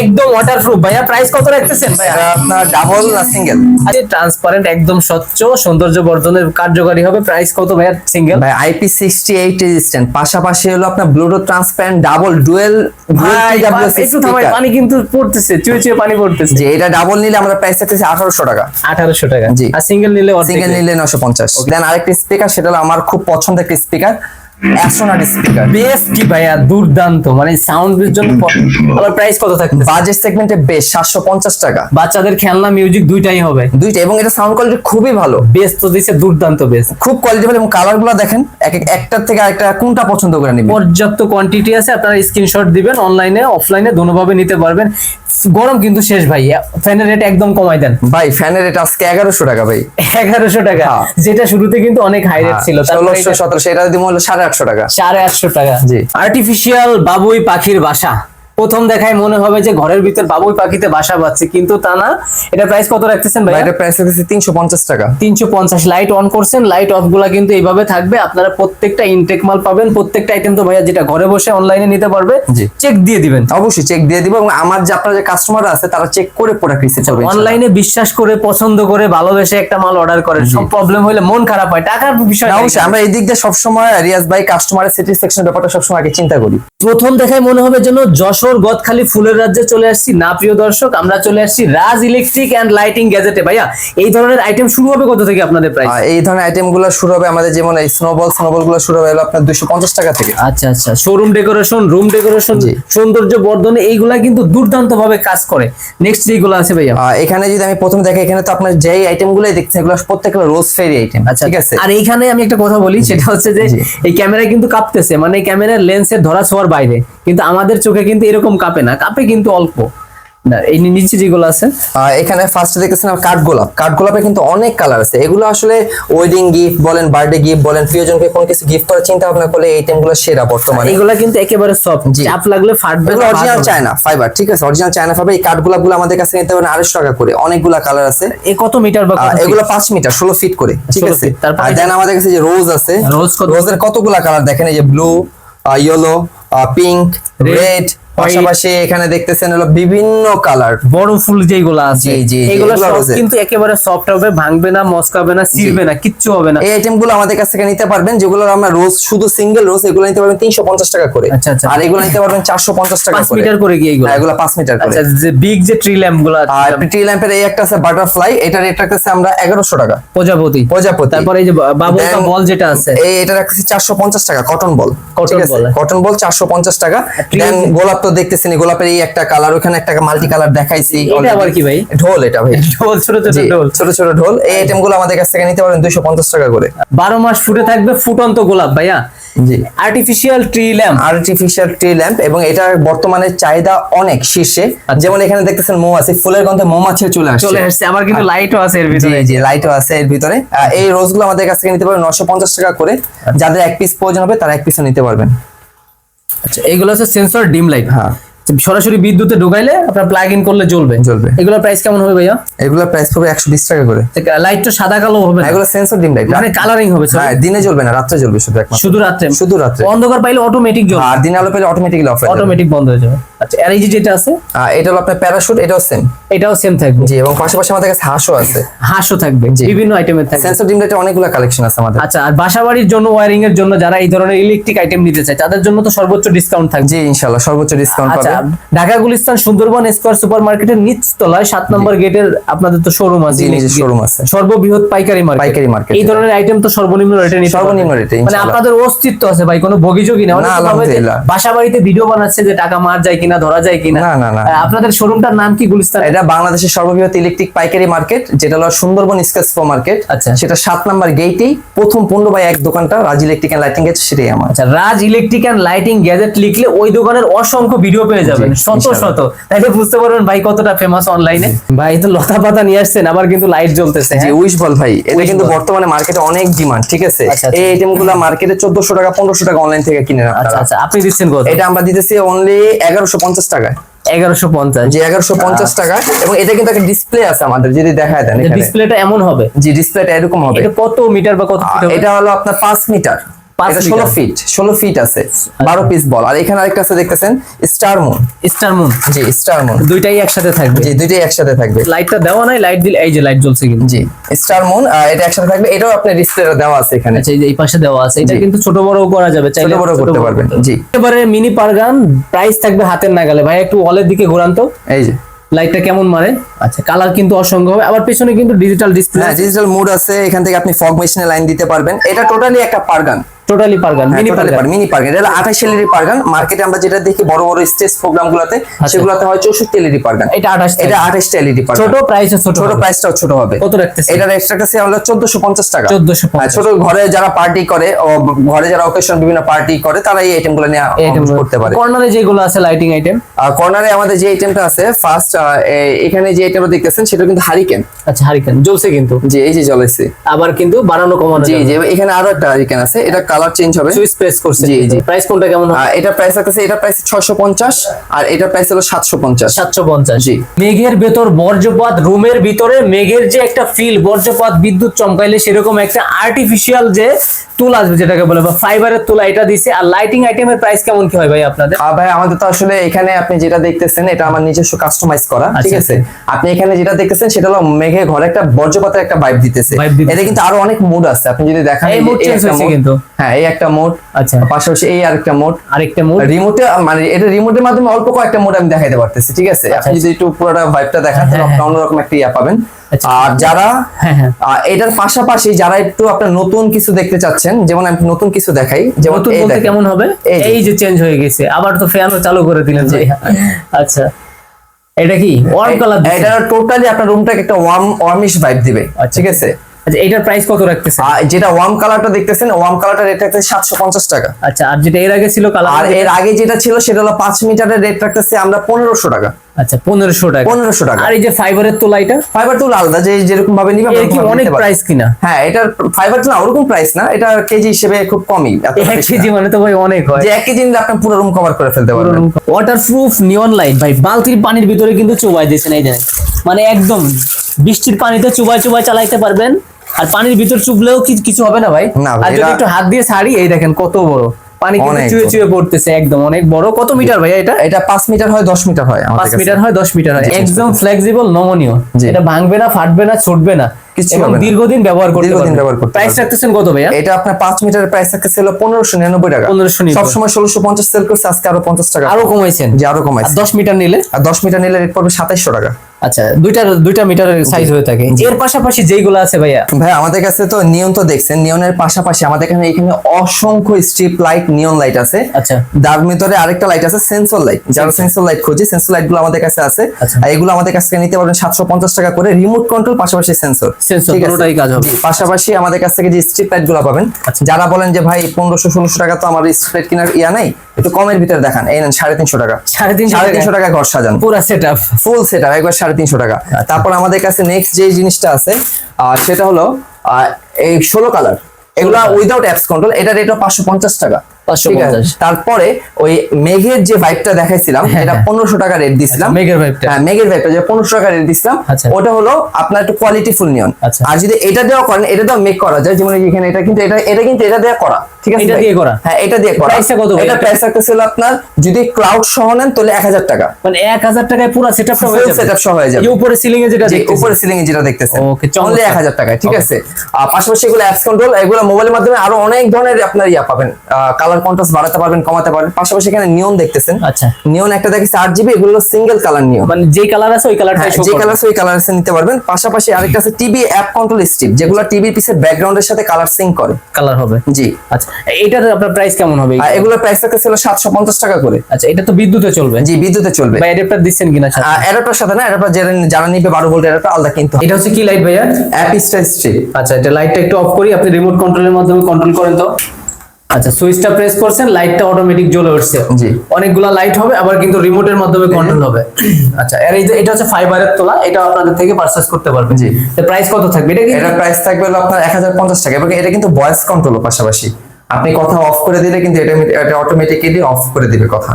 [SPEAKER 1] একদম ওয়াটারপ্রুফ ভাইয়া প্রাইস কত রাখতেছেন ভাইয়া?
[SPEAKER 2] আপনার ডাবল না সিঙ্গেল
[SPEAKER 1] আচ্ছা ট্রান্সপারেন্ট একদম স্বচ্ছ সৌন্দর্য বর্ধনের কার্যকারী হবে। প্রাইস কত ভাইয়া সিঙ্গেল
[SPEAKER 2] ভাই আইপি সিক্সটি এইট রেজিস্ট্যান্ট পাশাপাশি হলো আপনার ব্লুটুথ ট্রান্সপারেন্ট ডাবল ডুয়েল
[SPEAKER 1] ভাই একটু থামাই পানি কিন্তু পড়তেছে চুয়ে চুয়ে পানি পড়তেছে।
[SPEAKER 2] যে এটা ডাবল নিলে আমরা প্রাইস থাকতেছে আঠারোশো টাকা।
[SPEAKER 1] আঠারোশো টাকা।
[SPEAKER 2] জি।
[SPEAKER 1] আর সিঙ্গেল নিলে
[SPEAKER 2] সিঙ্গেল নিলে নশো পঞ্চাশ। দেন আরেকটা স্পিকার সেটা হলো আমার খুব পছন্দের একটা স্পিকার অ্যাস্ট্রোনাট স্পিকার
[SPEAKER 1] বেশ কি ভাইয়া দুর্দান্ত। মানে সাউন্ডের জন্য আবার প্রাইস কত থাকবে
[SPEAKER 2] বাজেট সেগমেন্টে বেশ সাতশো পঞ্চাশ টাকা।
[SPEAKER 1] বাচ্চাদের খেলনা মিউজিক দুইটাই হবে।
[SPEAKER 2] দুইটা এবং এটা সাউন্ড কোয়ালিটি খুবই ভালো।
[SPEAKER 1] বেস তো দুর্দান্ত বেস
[SPEAKER 2] খুব কোয়ালিটি ভালো এবং কালারগুলো দেখেন এক এক- একটার থেকে আরেকটা কোনটা পছন্দ করে নিবেন?
[SPEAKER 1] পর্যাপ্ত কোয়ান্টিটি আছে আপনারা স্ক্রিনশট দিবেন অনলাইনে অফলাইনে দোনোভাবে নিতে পারবেন। গরম কিন্তু শেষ ভাই। ফ্যানের রেট একদম কমাই দেন।
[SPEAKER 2] ভাই ফ্যানের রেট আজকে এগারোশো টাকা ভাই।
[SPEAKER 1] এগারোশো টাকা।
[SPEAKER 2] হ্যাঁ।
[SPEAKER 1] যেটা শুরুতে কিন্তু অনেক হাই রেট ছিল
[SPEAKER 2] ষোলোশো
[SPEAKER 1] এটা
[SPEAKER 2] সতেরোশো এটা যদি হলো সাড়ে আটশো টাকা।
[SPEAKER 1] সাড়ে আটশো টাকা।
[SPEAKER 2] জি।
[SPEAKER 1] আর্টিফিশিয়াল বাবুই পাখির বাসা। প্রথম দেখায় মনে হবে যে ঘরের ভিতর বাবুই পাখিতে বাসা বাঁধছে কিন্তু তা না। এটা প্রাইস কত রাখতেছেন ভাই
[SPEAKER 2] এটা প্রাইস তিনশো পঞ্চাশ টাকা।
[SPEAKER 1] তিনশো পঞ্চাশ লাইট অন করছেন লাইট অফগুলা কিন্তু এইভাবে থাকবে। আপনারা প্রত্যেকটা ইনটেক মাল পাবেন প্রত্যেকটা আইটেম তো ভাইয়া যেটা ঘরে বসে অনলাইনে নিতে পারবে। চেক দিয়ে দিবেন।
[SPEAKER 2] অবশ্যই চেক দিয়ে দিব এবং আমার যে আপনার যে কাস্টমার আছে তারা চেক করে প্রোডাক্ট রিসিভ করবে
[SPEAKER 1] অনলাইনে বিশ্বাস করে পছন্দ করে ভালোবেসে একটা মাল অর্ডার করেন। সব প্রবলেম হলে মন খারাপ হয় টাকার বিষয়
[SPEAKER 2] না, অবশ্যই আমরা এই দিক দিয়ে সবসময় রিয়াজ ভাই কাস্টমারের স্যাটিসফ্যাকশন ব্যাপারটা সবসময় আগে চিন্তা করি।
[SPEAKER 1] প্রথম দেখায় মনে হবে যেন যশোর গদখালি ফুলের রাজ্যে চলে আসছি। না প্রিয় দর্শক আমরা চলে আসছি রাজ ইলেকট্রিক অ্যান্ড লাইটিং গ্যাজেটে। ভাইয়া এই ধরনের আইটেম শুরু হবে কত থেকে আপনাদের প্রাইস
[SPEAKER 2] এই ধরনের আইটেমগুলো শুরু হবে আমাদের যেমন এই স্নোবল স্নোবলগুলো শুরু হবে আপনার দুইশো পঞ্চাশ টাকা থেকে।
[SPEAKER 1] আচ্ছা আচ্ছা শোরুম ডেকোরেশন রুম ডেকোরেশন সৌন্দর্য বর্ধনে এইগুলা কিন্তু দুর্দান্ত ভাবে কাজ করে। নেক্সট যেগুলো আছে ভাইয়া?
[SPEAKER 2] এখানে যদি আমি প্রথমে দেখি এখানে তো আপনার যেই আইটেমগুলো দেখছেন এগুলো প্রত্যেকটা রোজ ফেরি আইটেম
[SPEAKER 1] আচ্ছা
[SPEAKER 2] ঠিক আছে?
[SPEAKER 1] আর এইখানে আমি একটা কথা বলি সেটা হচ্ছে যে এই ক্যামেরা কিন্তু কাঁপতেছে মানে ক্যামেরার লেন্সের ধরা ছোঁয়ার বাইরে। কিন্তু আমাদের চোখে কিন্তু এরকম কাঁপে না কাঁপে কিন্তু অল্প। এই নিচে যেগুলো আছে।
[SPEAKER 2] এখানে ফার্স্ট কাঠ গোলাপ। কাঠ গোলাপে কিন্তু অনেক কালার আছে। এগুলো আসলে ওয়েডিং গিফট বলেন বার্থডে গিফট বলেন প্রিয়জনকে কোনো কিছু গিফট করার চিন্তা ভাবনা করলে এই সেরা বর্তমানে।
[SPEAKER 1] এগুলা কিন্তু একেবারে সফট। চাপ লাগলে ফাটবে
[SPEAKER 2] এগুলো অরিজিনাল চায়না ফাইবার ঠিক আছে? অরিজিনাল চায়না ফাইবার এই কাঠ আমাদের কাছে নিতে পারেন আড়াইশো টাকা করে। অনেকগুলা কালার আছে।
[SPEAKER 1] এ কত মিটার বা
[SPEAKER 2] এগুলো পাঁচ মিটার ষোলো ফিট করে ঠিক আছে? আর দেন আমাদের কাছে যে রোজ আছে? রোজের কতগুলা কালার দেখেন এই যে ব্লু ইয়েলো পিঙ্ক রেড পাশাপাশি এখানে দেখতেছেন হলো বিভিন্ন কালার।
[SPEAKER 1] বড় ফুল যেগুলো আছে এগুলো
[SPEAKER 2] এগুলো
[SPEAKER 1] কিন্তু একেবারে সফট হবে ভাঙবে না মস্কাবে না ছিড়বে না কিচ্ছু হবে না।
[SPEAKER 2] এই আইটেমগুলো আমাদের কাছ থেকে নিতে পারবেন যেগুলো আমরা রোজ শুধু সিঙ্গেল রোজ এগুলো নিতে পারবেন তিনশো পঞ্চাশ টাকা করে।
[SPEAKER 1] আচ্ছা, আচ্ছা।
[SPEAKER 2] আর এগুলো নিতে পারবেন চারশো পঞ্চাশ টাকা করে।
[SPEAKER 1] মিটার করে কি এইগুলো
[SPEAKER 2] হ্যাঁ, এগুলো পাঁচ মিটার করে।
[SPEAKER 1] আচ্ছা যে বিগ যে ট্রি ল্যাম্পগুলো আছে,
[SPEAKER 2] আর ট্রি ল্যাম্পের এই একটা আছে বাটারফ্লাই এটা রেট রাখতেছে আমরা এগারোশো টাকা।
[SPEAKER 1] প্রজাপতি।
[SPEAKER 2] প্রজাপতি।
[SPEAKER 1] তারপরে এই যে বাবুল
[SPEAKER 2] Then
[SPEAKER 1] বল যেটা আছে।
[SPEAKER 2] এই এটা রাখতেছি চারশো পঞ্চাশ টাকা কটন বল আছে?
[SPEAKER 1] ball, হ্যাঁ।
[SPEAKER 2] কটন বল চারশো পঞ্চাশ টাকা। গোলাপ তো দেখতেছেন গোলাপের এই একটা কালার ওখানে একটা মাল্টি কালার দেখাইছি
[SPEAKER 1] এটা আবার কি ভাই?
[SPEAKER 2] ঢোল এটা ভাই। [laughs]
[SPEAKER 1] ঢোল ছোট ছোট ঢোল।
[SPEAKER 2] ছোট ছোট ঢোল। এই আইটেমগুলো আমাদের কাছ থেকে নিতে পারেন দুইশো পঞ্চাশ টাকা করে।
[SPEAKER 1] বারো মাস ফুটে থাকবে ফুটন্ত গোলাপ ভাইয়া।
[SPEAKER 2] জি।
[SPEAKER 1] Artificial tree lamp
[SPEAKER 2] artificial tree lamp এবং এটার বর্তমানে চাহিদা অনেক শীর্ষে। যেমন এখানে দেখতেছেন মৌমাছি ফুলের গন্ধে মৌমাছিও চলে আসছে।
[SPEAKER 1] চলে আসছে আবার কিন্তু লাইটও আছে এর ভিতরে।
[SPEAKER 2] জি লাইটও আছে এর ভিতরে। এই রোজগুলো আমাদের কাছ থেকে নিতে পারবেন নশো পঞ্চাশ টাকা করে। যাদের এক পিস প্রয়োজন হবে তারা এক পিসও নিতে পারবেন।
[SPEAKER 1] আচ্ছা এইগুলো হচ্ছে সেন্সর ডিম লাইট
[SPEAKER 2] হ্যাঁ।
[SPEAKER 1] সরাসরি বিদ্যুতে ঢোকাইলে আপনার প্লাগ ইন করলে জ্বলবে।
[SPEAKER 2] জ্বলবে।
[SPEAKER 1] এগুলোর প্রাইস কেমন হবে ভাইয়া?
[SPEAKER 2] এগুলোর প্রাইস পড়বে একশো বিশ টাকা করে।
[SPEAKER 1] লাইট তো সাদা কালো হবে না?
[SPEAKER 2] এগুলো সেন্সর ডিম লাইট
[SPEAKER 1] মানে কালারিং হবে।
[SPEAKER 2] হ্যাঁ দিনে জ্বলবে না রাত্রে জ্বলবে শুধু একমাত্র।
[SPEAKER 1] শুধু রাত্রে?
[SPEAKER 2] শুধু রাত্রে।
[SPEAKER 1] অন্ধকার পাইলে অটোমেটিক জ্বলবে।
[SPEAKER 2] আর দিনে আলো পেলে অটোমেটিক্যালি অফ হয়ে
[SPEAKER 1] অটোমেটিক বন্ধ হয়ে যাবে। আচ্ছা আর এই যে যেটা আছে?
[SPEAKER 2] আর এটা হলো আপনার প্যারাশুট এটাও সেম
[SPEAKER 1] এটাও সেম থাকবে।
[SPEAKER 2] জি এবং পাশাপাশি আমাদের কাছে হাঁসও আছে।
[SPEAKER 1] হাঁসও থাকবে বিভিন্ন আইটেমের থাকবে।
[SPEAKER 2] সেন্সর ডিম লাইটের অনেকগুলো কালেকশন আছে আমাদের।
[SPEAKER 1] আচ্ছা আর বাসা বাড়ির জন্য ওয়ারিং এর জন্য যারা এই ধরনের ইলেকট্রিক আইটেম নিতে চায় তাদের জন্য তো সর্বোচ্চ ডিসকাউন্ট থাকবে।
[SPEAKER 2] জি ইনশাআল্লাহ সর্বোচ্চ ডিসকাউন্ট
[SPEAKER 1] আচ্ছা
[SPEAKER 2] পাবে।
[SPEAKER 1] ঢাকা গুলিস্তান সুন্দরবন স্কয়ার সুপার মার্কেটের নিচ তলায় সাত নম্বর গেটের আপনাদের তো শোরুম আছে।
[SPEAKER 2] showroom আছে।
[SPEAKER 1] সর্ববৃহৎ পাইকারি মার্কেট
[SPEAKER 2] পাইকারি market,
[SPEAKER 1] এই ধরনের আইটেম তো সর্বনিম্ন রেটে নিতে
[SPEAKER 2] সর্বনিম্ন রেটে,
[SPEAKER 1] মানে আপনাদের অস্তিত্ব আছে ভাই কোনো বগিযোগী না
[SPEAKER 2] আলহামদুলিল্লাহ।
[SPEAKER 1] বাসা বাড়িতে ভিডিও বানাচ্ছে যে টাকা মার যায় কিনা ধরা যায় কিনা।
[SPEAKER 2] না, না, না।
[SPEAKER 1] আপনাদের শোরুমটার নাম কি গুলিস্তান?
[SPEAKER 2] এটা বাংলাদেশের সর্ববৃহৎ ইলেকট্রিক পাইকারি মার্কেট যেটা হলো সুন্দরবন স্কেচ সুপার মার্কেট
[SPEAKER 1] আচ্ছা।
[SPEAKER 2] সেটা সাত নাম্বার গেটেই প্রথম পনেরো বাই এক দোকানটা রাজ ইলেকট্রিক এন্ড লাইটিং গেছে সেটাই আমার।
[SPEAKER 1] আচ্ছা Raj electric and lighting gadget লিখলে ওই দোকানের অসংখ্য ভিডিও পেয়ে যাবেন শত। শত। তাইলে বুঝতে পারবেন ভাই কতটা ফেমাস অনলাইনে ভাই তো লতা পাতা নিয়ে আসছেন আবার কিন্তু লাইট জ্বলতেছে হ্যাঁ?
[SPEAKER 2] উইশ বল ভাই এটা কিন্তু বর্তমানে মার্কেটে অনেক ডিমান্ড ঠিক আছে?
[SPEAKER 1] আচ্ছা, আচ্ছা।
[SPEAKER 2] এই আইটেমগুলো মার্কেটে চোদ্দশো টাকা পনেরোশো টাকা অনলাইন থেকে কিনে
[SPEAKER 1] আচ্ছা আচ্ছা। আপনি দিচ্ছেন কত?
[SPEAKER 2] এটা আমরা দিতেছি অনলি এগারোশো পঞ্চাশ টাকায়।
[SPEAKER 1] এগারোশো পঞ্চাশ।
[SPEAKER 2] যে এগারোশো পঞ্চাশ টাকা। এবং এটা কিন্তু একটা ডিসপ্লে আছে আমাদের যদি দেখায় দেন
[SPEAKER 1] ডিসপ্লেটা এমন হবে।
[SPEAKER 2] জি ডিসপ্লেটা এরকম হবে।
[SPEAKER 1] এটা কত মিটার বা কত?
[SPEAKER 2] এটা হলো আপনার পাঁচ মিটার ষোলো। ফিট ষোলো ফিট আছে বারো পিস বল আর এখানে আরেকটা আছে দেখতেছেন স্টার মুন
[SPEAKER 1] স্টার মুন
[SPEAKER 2] জি স্টার মুন
[SPEAKER 1] দুইটাই একসাথে থাকবে।
[SPEAKER 2] জি দুইটাই একসাথে থাকবে।
[SPEAKER 1] লাইটটা দেওয়া নাই লাইট দিলে এই যে লাইট জ্বলছে কিন্তু।
[SPEAKER 2] জি স্টার মুন এটা একসাথে থাকবে এটাও আপনার ডিসপ্লে দেওয়া আছে এখানে।
[SPEAKER 1] আচ্ছা এই পাশে দেওয়া আছে এটা কিন্তু ছোট বড়ও করা যাবে চাইলে
[SPEAKER 2] ছোট বড় করতে পারবেন জি।
[SPEAKER 1] এবারে মিনি পারগান প্রাইস থাকবে হাতের নাগালে। ভাই একটু ওয়ালের দিকে ঘোরান তো।
[SPEAKER 2] এই যে।
[SPEAKER 1] লাইটটা কেমন মারে? আচ্ছা কালার কিন্তু অসংখ্য হবে আবার পেছনে কিন্তু ডিজিটাল ডিসপ্লে
[SPEAKER 2] হ্যাঁ ডিজিটাল মোড আছে এখান থেকে আপনি ফগ মেশিনে লাইন দিতে পারবেন। এটা টোটালি একটা পারগান
[SPEAKER 1] টোটালি পারগান মিনি পারগান
[SPEAKER 2] মিনি পারগান এটা আঠাশ এলইডি পারগান মার্কেটে আমরা যেটা দেখি বড় বড় স্টেজ প্রোগ্রাম গুলাতে সেগুলোতে হয় চৌষট্টি এলইডি পারগান
[SPEAKER 1] এটা 28
[SPEAKER 2] এটা আঠাশটা এলইডি পারগান
[SPEAKER 1] ছোট প্রাইস ছোট
[SPEAKER 2] ছোট প্রাইসটাও ছোট হবে।
[SPEAKER 1] কত রাখতেছে
[SPEAKER 2] এটার এক্সট্রা কাছে আমরা চোদ্দশো পঞ্চাশ টাকা।
[SPEAKER 1] 1450
[SPEAKER 2] হ্যাঁ, ছোট ঘরে যারা পার্টি করে ঘরে যারা অকেশন বিভিন্ন পার্টি করে তারা এই আইটেমগুলো নিয়ে করতে পারে।
[SPEAKER 1] কর্নারে যেগুলো আছে লাইটিং আইটেম
[SPEAKER 2] আর কর্নারে আমাদের যে আইটেমটা আছে ফার্স্ট এখানে যে আইটেমটা দেখতেছেন সেটা কিন্তু হারিকেন
[SPEAKER 1] আচ্ছা হারিকেন জ্বলছে কিন্তু।
[SPEAKER 2] যে এই যে জ্বলেছে।
[SPEAKER 1] আবার কিন্তু বাড়ানো কমানো
[SPEAKER 2] জি জি এখানে আরও একটা হারিকেন আছে। এটা কালার চেঞ্জ হবে।
[SPEAKER 1] সুইচ প্রেস করছে।
[SPEAKER 2] জি, জি।
[SPEAKER 1] প্রাইস কোনটা কেমন হবে?
[SPEAKER 2] এটা প্রাইস আছে এটা প্রাইস ছয়শো পঞ্চাশ আর এটা প্রাইস হলো সাতশো পঞ্চাশ।
[SPEAKER 1] সাতশো পঞ্চাশ।
[SPEAKER 2] জি।
[SPEAKER 1] মেঘের ভেতর বর্জ্যপাত রুমের ভিতরে মেঘের যে একটা ফিল বর্জ্যপাত বিদ্যুৎ চমকাইলে সেরকম একটা আর্টিফিশিয়াল যে তুল আসবে যেটাকে বলে বা ফাইবারের তুলা এটা দিছে। আর লাইটিং আইটেমের প্রাইস কেমন কি হয় ভাই আপনাদের?
[SPEAKER 2] ভাই আমাদের তো আসলে এখানে আপনি যেটা দেখতেছেন এটা আমার নিজস্ব কাস্টমাইজ করা ঠিক
[SPEAKER 1] আচ্ছা,
[SPEAKER 2] আছে আপনি এখানে যেটা দেখতেছেন সেটা হলো মেঘে ঘরে একটা বর্জ্যপাতের একটা ভাইব দিতেছে। এটা কিন্তু আরও অনেক মুড আছে। আপনি যদি দেখেন
[SPEAKER 1] এই change
[SPEAKER 2] একটা
[SPEAKER 1] হয়েছে কিন্তু।
[SPEAKER 2] হ্যাঁ এই একটা মোড
[SPEAKER 1] আচ্ছা।
[SPEAKER 2] পাশাপাশি এই আরেকটা মোড।
[SPEAKER 1] আরেকটা মুড?
[SPEAKER 2] রিমোটে মানে এটা রিমোটের মাধ্যমে অল্প কয়েকটা মোড আমি দেখাইতে পারতেছি ঠিক আছে? আপনি যদি একটু পুরোটা ভাইবটা দেখান তাহলে
[SPEAKER 1] হ্যাঁ,
[SPEAKER 2] অন্যরকম একটা ইয়া পাবেন।
[SPEAKER 1] আচ্ছা।
[SPEAKER 2] আর যারা
[SPEAKER 1] হ্যাঁ হ্যাঁ।
[SPEAKER 2] এটার পাশাপাশি যারা একটু আপনার নতুন কিছু দেখতে চাচ্ছেন যেমন আমি নতুন কিছু দেখাই যেমন
[SPEAKER 1] কেমন হবে?
[SPEAKER 2] এই যে।
[SPEAKER 1] চেঞ্জ হয়ে গেছে আবার তো ফ্যানও চালু করে দিলেন ভাই আচ্ছা। এটা কি? ওয়ার্ম কালার
[SPEAKER 2] এটা টোটালি আপনার রুমটাকে একটা ওয়ার্ম ওয়ার্মিশ ভাইব দিবে
[SPEAKER 1] আচ্ছা।
[SPEAKER 2] ঠিক আছে?
[SPEAKER 1] আচ্ছা এটার প্রাইস কত রাখতেছে
[SPEAKER 2] আর যেটা ওয়ার্ম কালারটা দেখতেছেন ওয়ার্ম কালারটা রেট রাখতেছে সাতশো পঞ্চাশ টাকা।
[SPEAKER 1] আচ্ছা আর যেটা এর আগে ছিল কালার
[SPEAKER 2] আর এর আগে যেটা ছিল সেটা হলো পাঁচ মিটারের রেট রাখতেছে আমরা পনেরোশো টাকা।
[SPEAKER 1] আচ্ছা পনেরোশো টাকা।
[SPEAKER 2] পনেরোশো টাকা।
[SPEAKER 1] আর এই যে ফাইবারের তোলা এটা?
[SPEAKER 2] ফাইবার টুল আলাদা যে যেরকম ভাবে নিবে
[SPEAKER 1] এর কি অনেক প্রাইস কিনা?
[SPEAKER 2] হ্যাঁ এটার ফাইবার ওরকম প্রাইস না এটা কেজি হিসেবে খুব কমই
[SPEAKER 1] কেজি মানে তো ভাই অনেক হয়।
[SPEAKER 2] যে এক কেজি নিলে আপনি পুরো রুম কভার করে ফেলতে পারবেন।
[SPEAKER 1] ওয়াটারপ্রুফ নিয়ন লাইট ভাই বালতির পানির ভিতরে কিন্তু চুবাই দিয়েছেন এই জানেন মানে একদম বৃষ্টির পানিতে চুবাই চুবাই চালাইতে পারবেন। আর পানির ভিতর চুবলেও কি কিছু হবে না ভাই? আর যদি একটু হাত দিয়ে ছাড়ি এই দেখেন কত বড়। পানি কিন্তু চুয়ে। চুয়ে পড়তেছে একদম অনেক বড়। কত মিটার ভাই এটা?
[SPEAKER 2] এটা পাঁচ মিটার হয় দশ মিটার হয়
[SPEAKER 1] পাঁচ মিটার হয় দশ মিটার হয়। একদম ফ্লেক্সিবল নমনীয়। এটা ভাঙবে না ফাটবে না ছুটবে না।
[SPEAKER 2] হবে না।
[SPEAKER 1] দীর্ঘদিন ব্যবহার করতে
[SPEAKER 2] দীর্ঘদিন ব্যবহার করতে
[SPEAKER 1] প্রাইস রাখতেছেন কত ভাইয়া?
[SPEAKER 2] এটা আপনার মিটারের প্রাইস টাকা।
[SPEAKER 1] 1599
[SPEAKER 2] সবসময় ষোলোশো পঞ্চাশ সেল করছে আজকে আরও পঞ্চাশ টাকা।
[SPEAKER 1] আরও কমাইছেন?
[SPEAKER 2] যে
[SPEAKER 1] আরও
[SPEAKER 2] কমাইছে।
[SPEAKER 1] দশ মিটার নিলে?
[SPEAKER 2] আর দশ মিটার নিলে রেট পড়বে টাকা।
[SPEAKER 1] আচ্ছা দুইটা দুইটা মিটারের সাইজ হয়ে থাকে। এর পাশাপাশি যেইগুলো আছে ভাইয়া?
[SPEAKER 2] ভাই আমাদের কাছে তো নিয়ন তো দেখছেন নিয়নের পাশাপাশি আমাদের এখানে এখানে অসংখ্য স্ট্রিপ লাইট নিয়ন লাইট আছে।
[SPEAKER 1] আচ্ছা।
[SPEAKER 2] তার ভিতরে আরেকটা লাইট আছে সেন্সর লাইট যারা সেন্সর লাইট খোঁজে সেন্সর লাইটগুলো আমাদের কাছে আছে।
[SPEAKER 1] আচ্ছা।
[SPEAKER 2] আর এগুলো আমাদের কাছ থেকে নিতে পারবেন সাতশো পঞ্চাশ টাকা করে। রিমোট কন্ট্রোল পাশাপাশি সেন্সর
[SPEAKER 1] পুরোটাই কাজ হবে।
[SPEAKER 2] পাশাপাশি আমাদের কাছ থেকে যে স্ট্রিপ লাইটগুলো পাবেন
[SPEAKER 1] আচ্ছা।
[SPEAKER 2] যারা বলেন যে ভাই পনেরোশো ষোলোশো টাকা তো আমার স্ট্রিপ লাইট কেনার ইয়া নাই। একটু কমের ভিতরে দেখান। এই নেন সাড়ে তিনশো টাকা।
[SPEAKER 1] সাড়ে তিনশো
[SPEAKER 2] সাড়ে
[SPEAKER 1] টাকা
[SPEAKER 2] তিনশো টাকা ঘর সাজান।
[SPEAKER 1] পুরো setup
[SPEAKER 2] full setup একবার সাড়ে তিনশো টাকা।
[SPEAKER 1] আচ্ছা।
[SPEAKER 2] তারপর আমাদের কাছে নেক্সট যে জিনিসটা আছে সেটা হলো আহ, এই ষোলো কালার এগুলা। উইদাউট অ্যাপস কন্ট্রোল এটা রেট পাঁচশো পঞ্চাশ টাকা।
[SPEAKER 1] 550
[SPEAKER 2] ঠিক আছে? তারপরে ওই মেঘের যে ভাইবটা দেখাইছিলাম
[SPEAKER 1] হ্যাঁ,
[SPEAKER 2] এটা
[SPEAKER 1] হ্যাঁ।
[SPEAKER 2] পনেরোশো টাকা রেট দিছিলাম
[SPEAKER 1] আচ্ছা, মেঘের ভাইবটা।
[SPEAKER 2] হ্যাঁ মেঘের ভাইবটা যে পনেরোশো টাকা রেট দিছিলাম
[SPEAKER 1] আচ্ছা।
[SPEAKER 2] ওটা হলো আপনার একটু কোয়ালিটি ফুল নিয়ন। আর যদি এটা দেওয়া করেন এটা দেওয়া মেক করা যায় যেমন এখানে এটা কিন্তু এটা এটা কিন্তু এটা দেওয়া করা ঠিক আছে
[SPEAKER 1] এটা দিয়ে করা?
[SPEAKER 2] হ্যাঁ এটা দিয়ে করা
[SPEAKER 1] প্রাইসটা কত
[SPEAKER 2] এটা? প্রাইস রাখতেছিল আপনার যদি ক্লাউড সহ নেন তাহলে এক হাজার টাকা
[SPEAKER 1] মানে এক হাজার টাকায় পুরো সেটআপটা হয়ে যাবে
[SPEAKER 2] setup সহ হয়ে যাবে।
[SPEAKER 1] এই উপরে সিলিং এ যেটা
[SPEAKER 2] যে
[SPEAKER 1] দেখতেছি
[SPEAKER 2] উপরে সিলিং এ যেটা দেখতেছেন। অনলি এক হাজার টাকায় ঠিক আছে আর পাশাপাশি এগুলো অ্যাপস কন্ট্রোল এগুলো মোবাইলের মাধ্যমে আরও অনেক ধরনের আপনার ইয়া পাবেন কালার কন্ট্রাস্ট বাড়াতে পারবেন কমাতে পারবেন। পাশাপাশি এখানে নিয়ন দেখতেছেন।
[SPEAKER 1] আচ্ছা।
[SPEAKER 2] নিয়ন একটা দেখেছি আট জিবি এগুলো সিঙ্গেল কালার নিয়ন
[SPEAKER 1] মানে যেই কালার আছে ওই কালারটাই
[SPEAKER 2] হ্যাঁ, যে কালার আছে ওই কালার আছে নিতে পারবেন। পাশাপাশি আরেকটা আছে টিভি অ্যাপ কন্ট্রোল স্ট্রিপ যেগুলো টিভির পিছে ব্যাকগ্রাউন্ডের সাথে কালার সিঙ্ক করে।
[SPEAKER 1] কালার হবে।
[SPEAKER 2] জি।
[SPEAKER 1] আচ্ছা এটার আপনার প্রাইস কেমন হবে?
[SPEAKER 2] আর এগুলোর প্রাইস থাকতে ছিল সাতশো পঞ্চাশ টাকা করে।
[SPEAKER 1] আচ্ছা এটা তো বিদ্যুতে চলবে।
[SPEAKER 2] জি বিদ্যুতে চলবে।
[SPEAKER 1] বা অ্যাডাপ্টার দিচ্ছেন কিনা? সাথে?
[SPEAKER 2] অ্যাডাপ্টার সাথে না অ্যাডাপ্টার যারা যারা নিবে বারো ভোল্ট অ্যাডাপ্টার আলাদা কিনতে
[SPEAKER 1] এটা হচ্ছে কি লাইট ভাইয়া?
[SPEAKER 2] অ্যাপ স্ট্রিপ
[SPEAKER 1] আচ্ছা এটা লাইটটা একটু অফ করি আপনি রিমোট কন্ট্রোলের মাধ্যমে কন্ট্রোল করেন তো। আচ্ছা সুইচটা প্রেস করছেন লাইটটা অটোমেটিক জ্বলে উঠছে।
[SPEAKER 2] জি।
[SPEAKER 1] অনেকগুলা লাইট হবে আবার কিন্তু রিমোটের মাধ্যমে কন্ট্রোল হবে। আচ্ছা আর এই যে এটা হচ্ছে ফাইবারের তোলা এটা আপনাদের থেকে পারচেজ করতে পারবেন।
[SPEAKER 2] জি।
[SPEAKER 1] প্রাইস কত থাকবে? এটা কি
[SPEAKER 2] এটার প্রাইস থাকবে হলো আপনার এক হাজার পঞ্চাশ টাকা এবং এটা কিন্তু ভয়েস কন্ট্রোল পাশাপাশি। আপনি কথা অফ করে দিলে কিন্তু এটা এটা অটোমেটিক্যালি অফ করে দিবে কথা।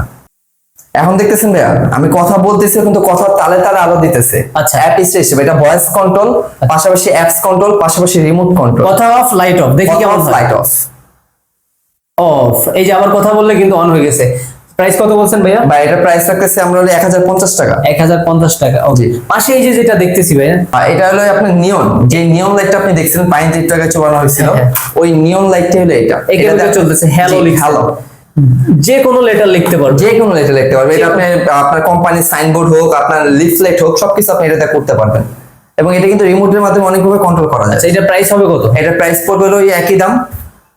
[SPEAKER 2] এখন দেখতেছেন ভাইয়া আমি কথা বলতেছি কিন্তু কথা তালে তালে আলো দিতেছে।
[SPEAKER 1] আচ্ছা।
[SPEAKER 2] অ্যাপ হিসেবে এটা ভয়েস কন্ট্রোল পাশাপাশি অ্যাপস কন্ট্রোল পাশাপাশি রিমোট কন্ট্রোল
[SPEAKER 1] কথা অফ লাইট অফ দেখি কেমন
[SPEAKER 2] লাইট অফ
[SPEAKER 1] অফ এই যে আবার কথা বললে কিন্তু অন হয়ে গেছে। প্রাইস কত বলছেন ভাইয়া?
[SPEAKER 2] বা এটা প্রাইস রাখতেছে আমরা হলো এক হাজার পঞ্চাশ টাকা।
[SPEAKER 1] এক হাজার পঞ্চাশ টাকা
[SPEAKER 2] জি।
[SPEAKER 1] পাশে এই যে যেটা দেখতেছি ভাইয়া।
[SPEAKER 2] এটা হলো আপনার নিয়ন যে নিয়ন লাইটটা আপনি দেখছিলেন পাইন তিন টাকা চোবানো হয়েছিল
[SPEAKER 1] হ্যাঁ,
[SPEAKER 2] ওই নিয়ন লাইটটা হলো এটা। এটাতে
[SPEAKER 1] চলতেছে লিখছে।
[SPEAKER 2] হ্যালো
[SPEAKER 1] যে কোনো লেটার লিখতে পারবে
[SPEAKER 2] যে কোনো লেটার লিখতে পারবে এটা আপনি আপনার কোম্পানির সাইনবোর্ড হোক আপনার লিফলেট হোক সবকিছু আপনি এটাতে করতে পারবেন। এবং এটা কিন্তু রিমোটের মাধ্যমে অনেকভাবে কন্ট্রোল করা যায়।
[SPEAKER 1] আচ্ছা এটা প্রাইস হবে কত?
[SPEAKER 2] এটা প্রাইস পড়বে হলো একই দাম।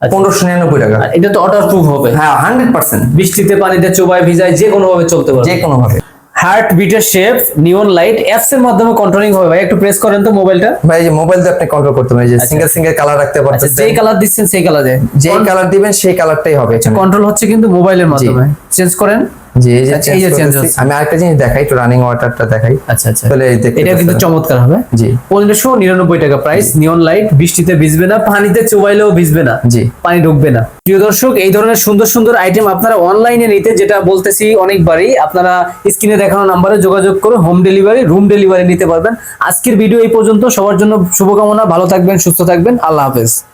[SPEAKER 2] পনেরোশো নিরানব্বই টাকা।
[SPEAKER 1] এটা তো অটার প্রুফ হবে।
[SPEAKER 2] হ্যাঁ হান্ড্রেড পার্সেন্ট
[SPEAKER 1] বৃষ্টিতে পানিতে চোবায় ভিজায় যে কোনো ভাবে চলতে পারবে।
[SPEAKER 2] যে কোনো ভাবে
[SPEAKER 1] হার্ট বিটের শেপ নিয়ন লাইট অ্যাপস এর মাধ্যমে কন্ট্রোলিং হবে। ভাই একটু প্রেস করেন তো মোবাইলটা
[SPEAKER 2] ভাই এই যে মোবাইল দিয়ে আপনি কন্ট্রোল করতে পারেন। যে সিঙ্গেল সিঙ্গেল কালার রাখতে
[SPEAKER 1] আচ্ছা
[SPEAKER 2] পারতেছেন।
[SPEAKER 1] যেই কালার দিচ্ছেন সেই কালারে
[SPEAKER 2] যেই কালার দিবেন সেই কালারটাই হবে।
[SPEAKER 1] কন্ট্রোল হচ্ছে কিন্তু মোবাইলের মাধ্যমে। চেঞ্জ করেন।
[SPEAKER 2] যে
[SPEAKER 1] আচ্ছা, এই যে
[SPEAKER 2] change
[SPEAKER 1] change হচ্ছে।
[SPEAKER 2] আমি আরেকটা জিনিস দেখাই একটু রানিং ওয়াটারটা দেখাই।
[SPEAKER 1] আচ্ছা আচ্ছা।
[SPEAKER 2] তাহলে
[SPEAKER 1] এটা কিন্তু চমৎকার হবে।
[SPEAKER 2] জি।
[SPEAKER 1] পনেরোশো নিরানব্বই টাকা প্রাইস নিয়ন লাইট বৃষ্টিতে ভিজবে না পানিতে চোবাইলেও ভিজবে না
[SPEAKER 2] জি।
[SPEAKER 1] পানি ঢুকবে না। প্রিয় দর্শক এই ধরনের সুন্দর সুন্দর আইটেম আপনারা অনলাইনে নিতে যেটা বলতেছি অনেকবারই আপনারা স্ক্রিনে দেখানো নাম্বারে যোগাযোগ করে হোম ডেলিভারি রুম ডেলিভারি নিতে পারবেন। আজকের ভিডিও এই পর্যন্ত। সবার জন্য শুভকামনা ভালো থাকবেন সুস্থ থাকবেন। আল্লাহ হাফেজ।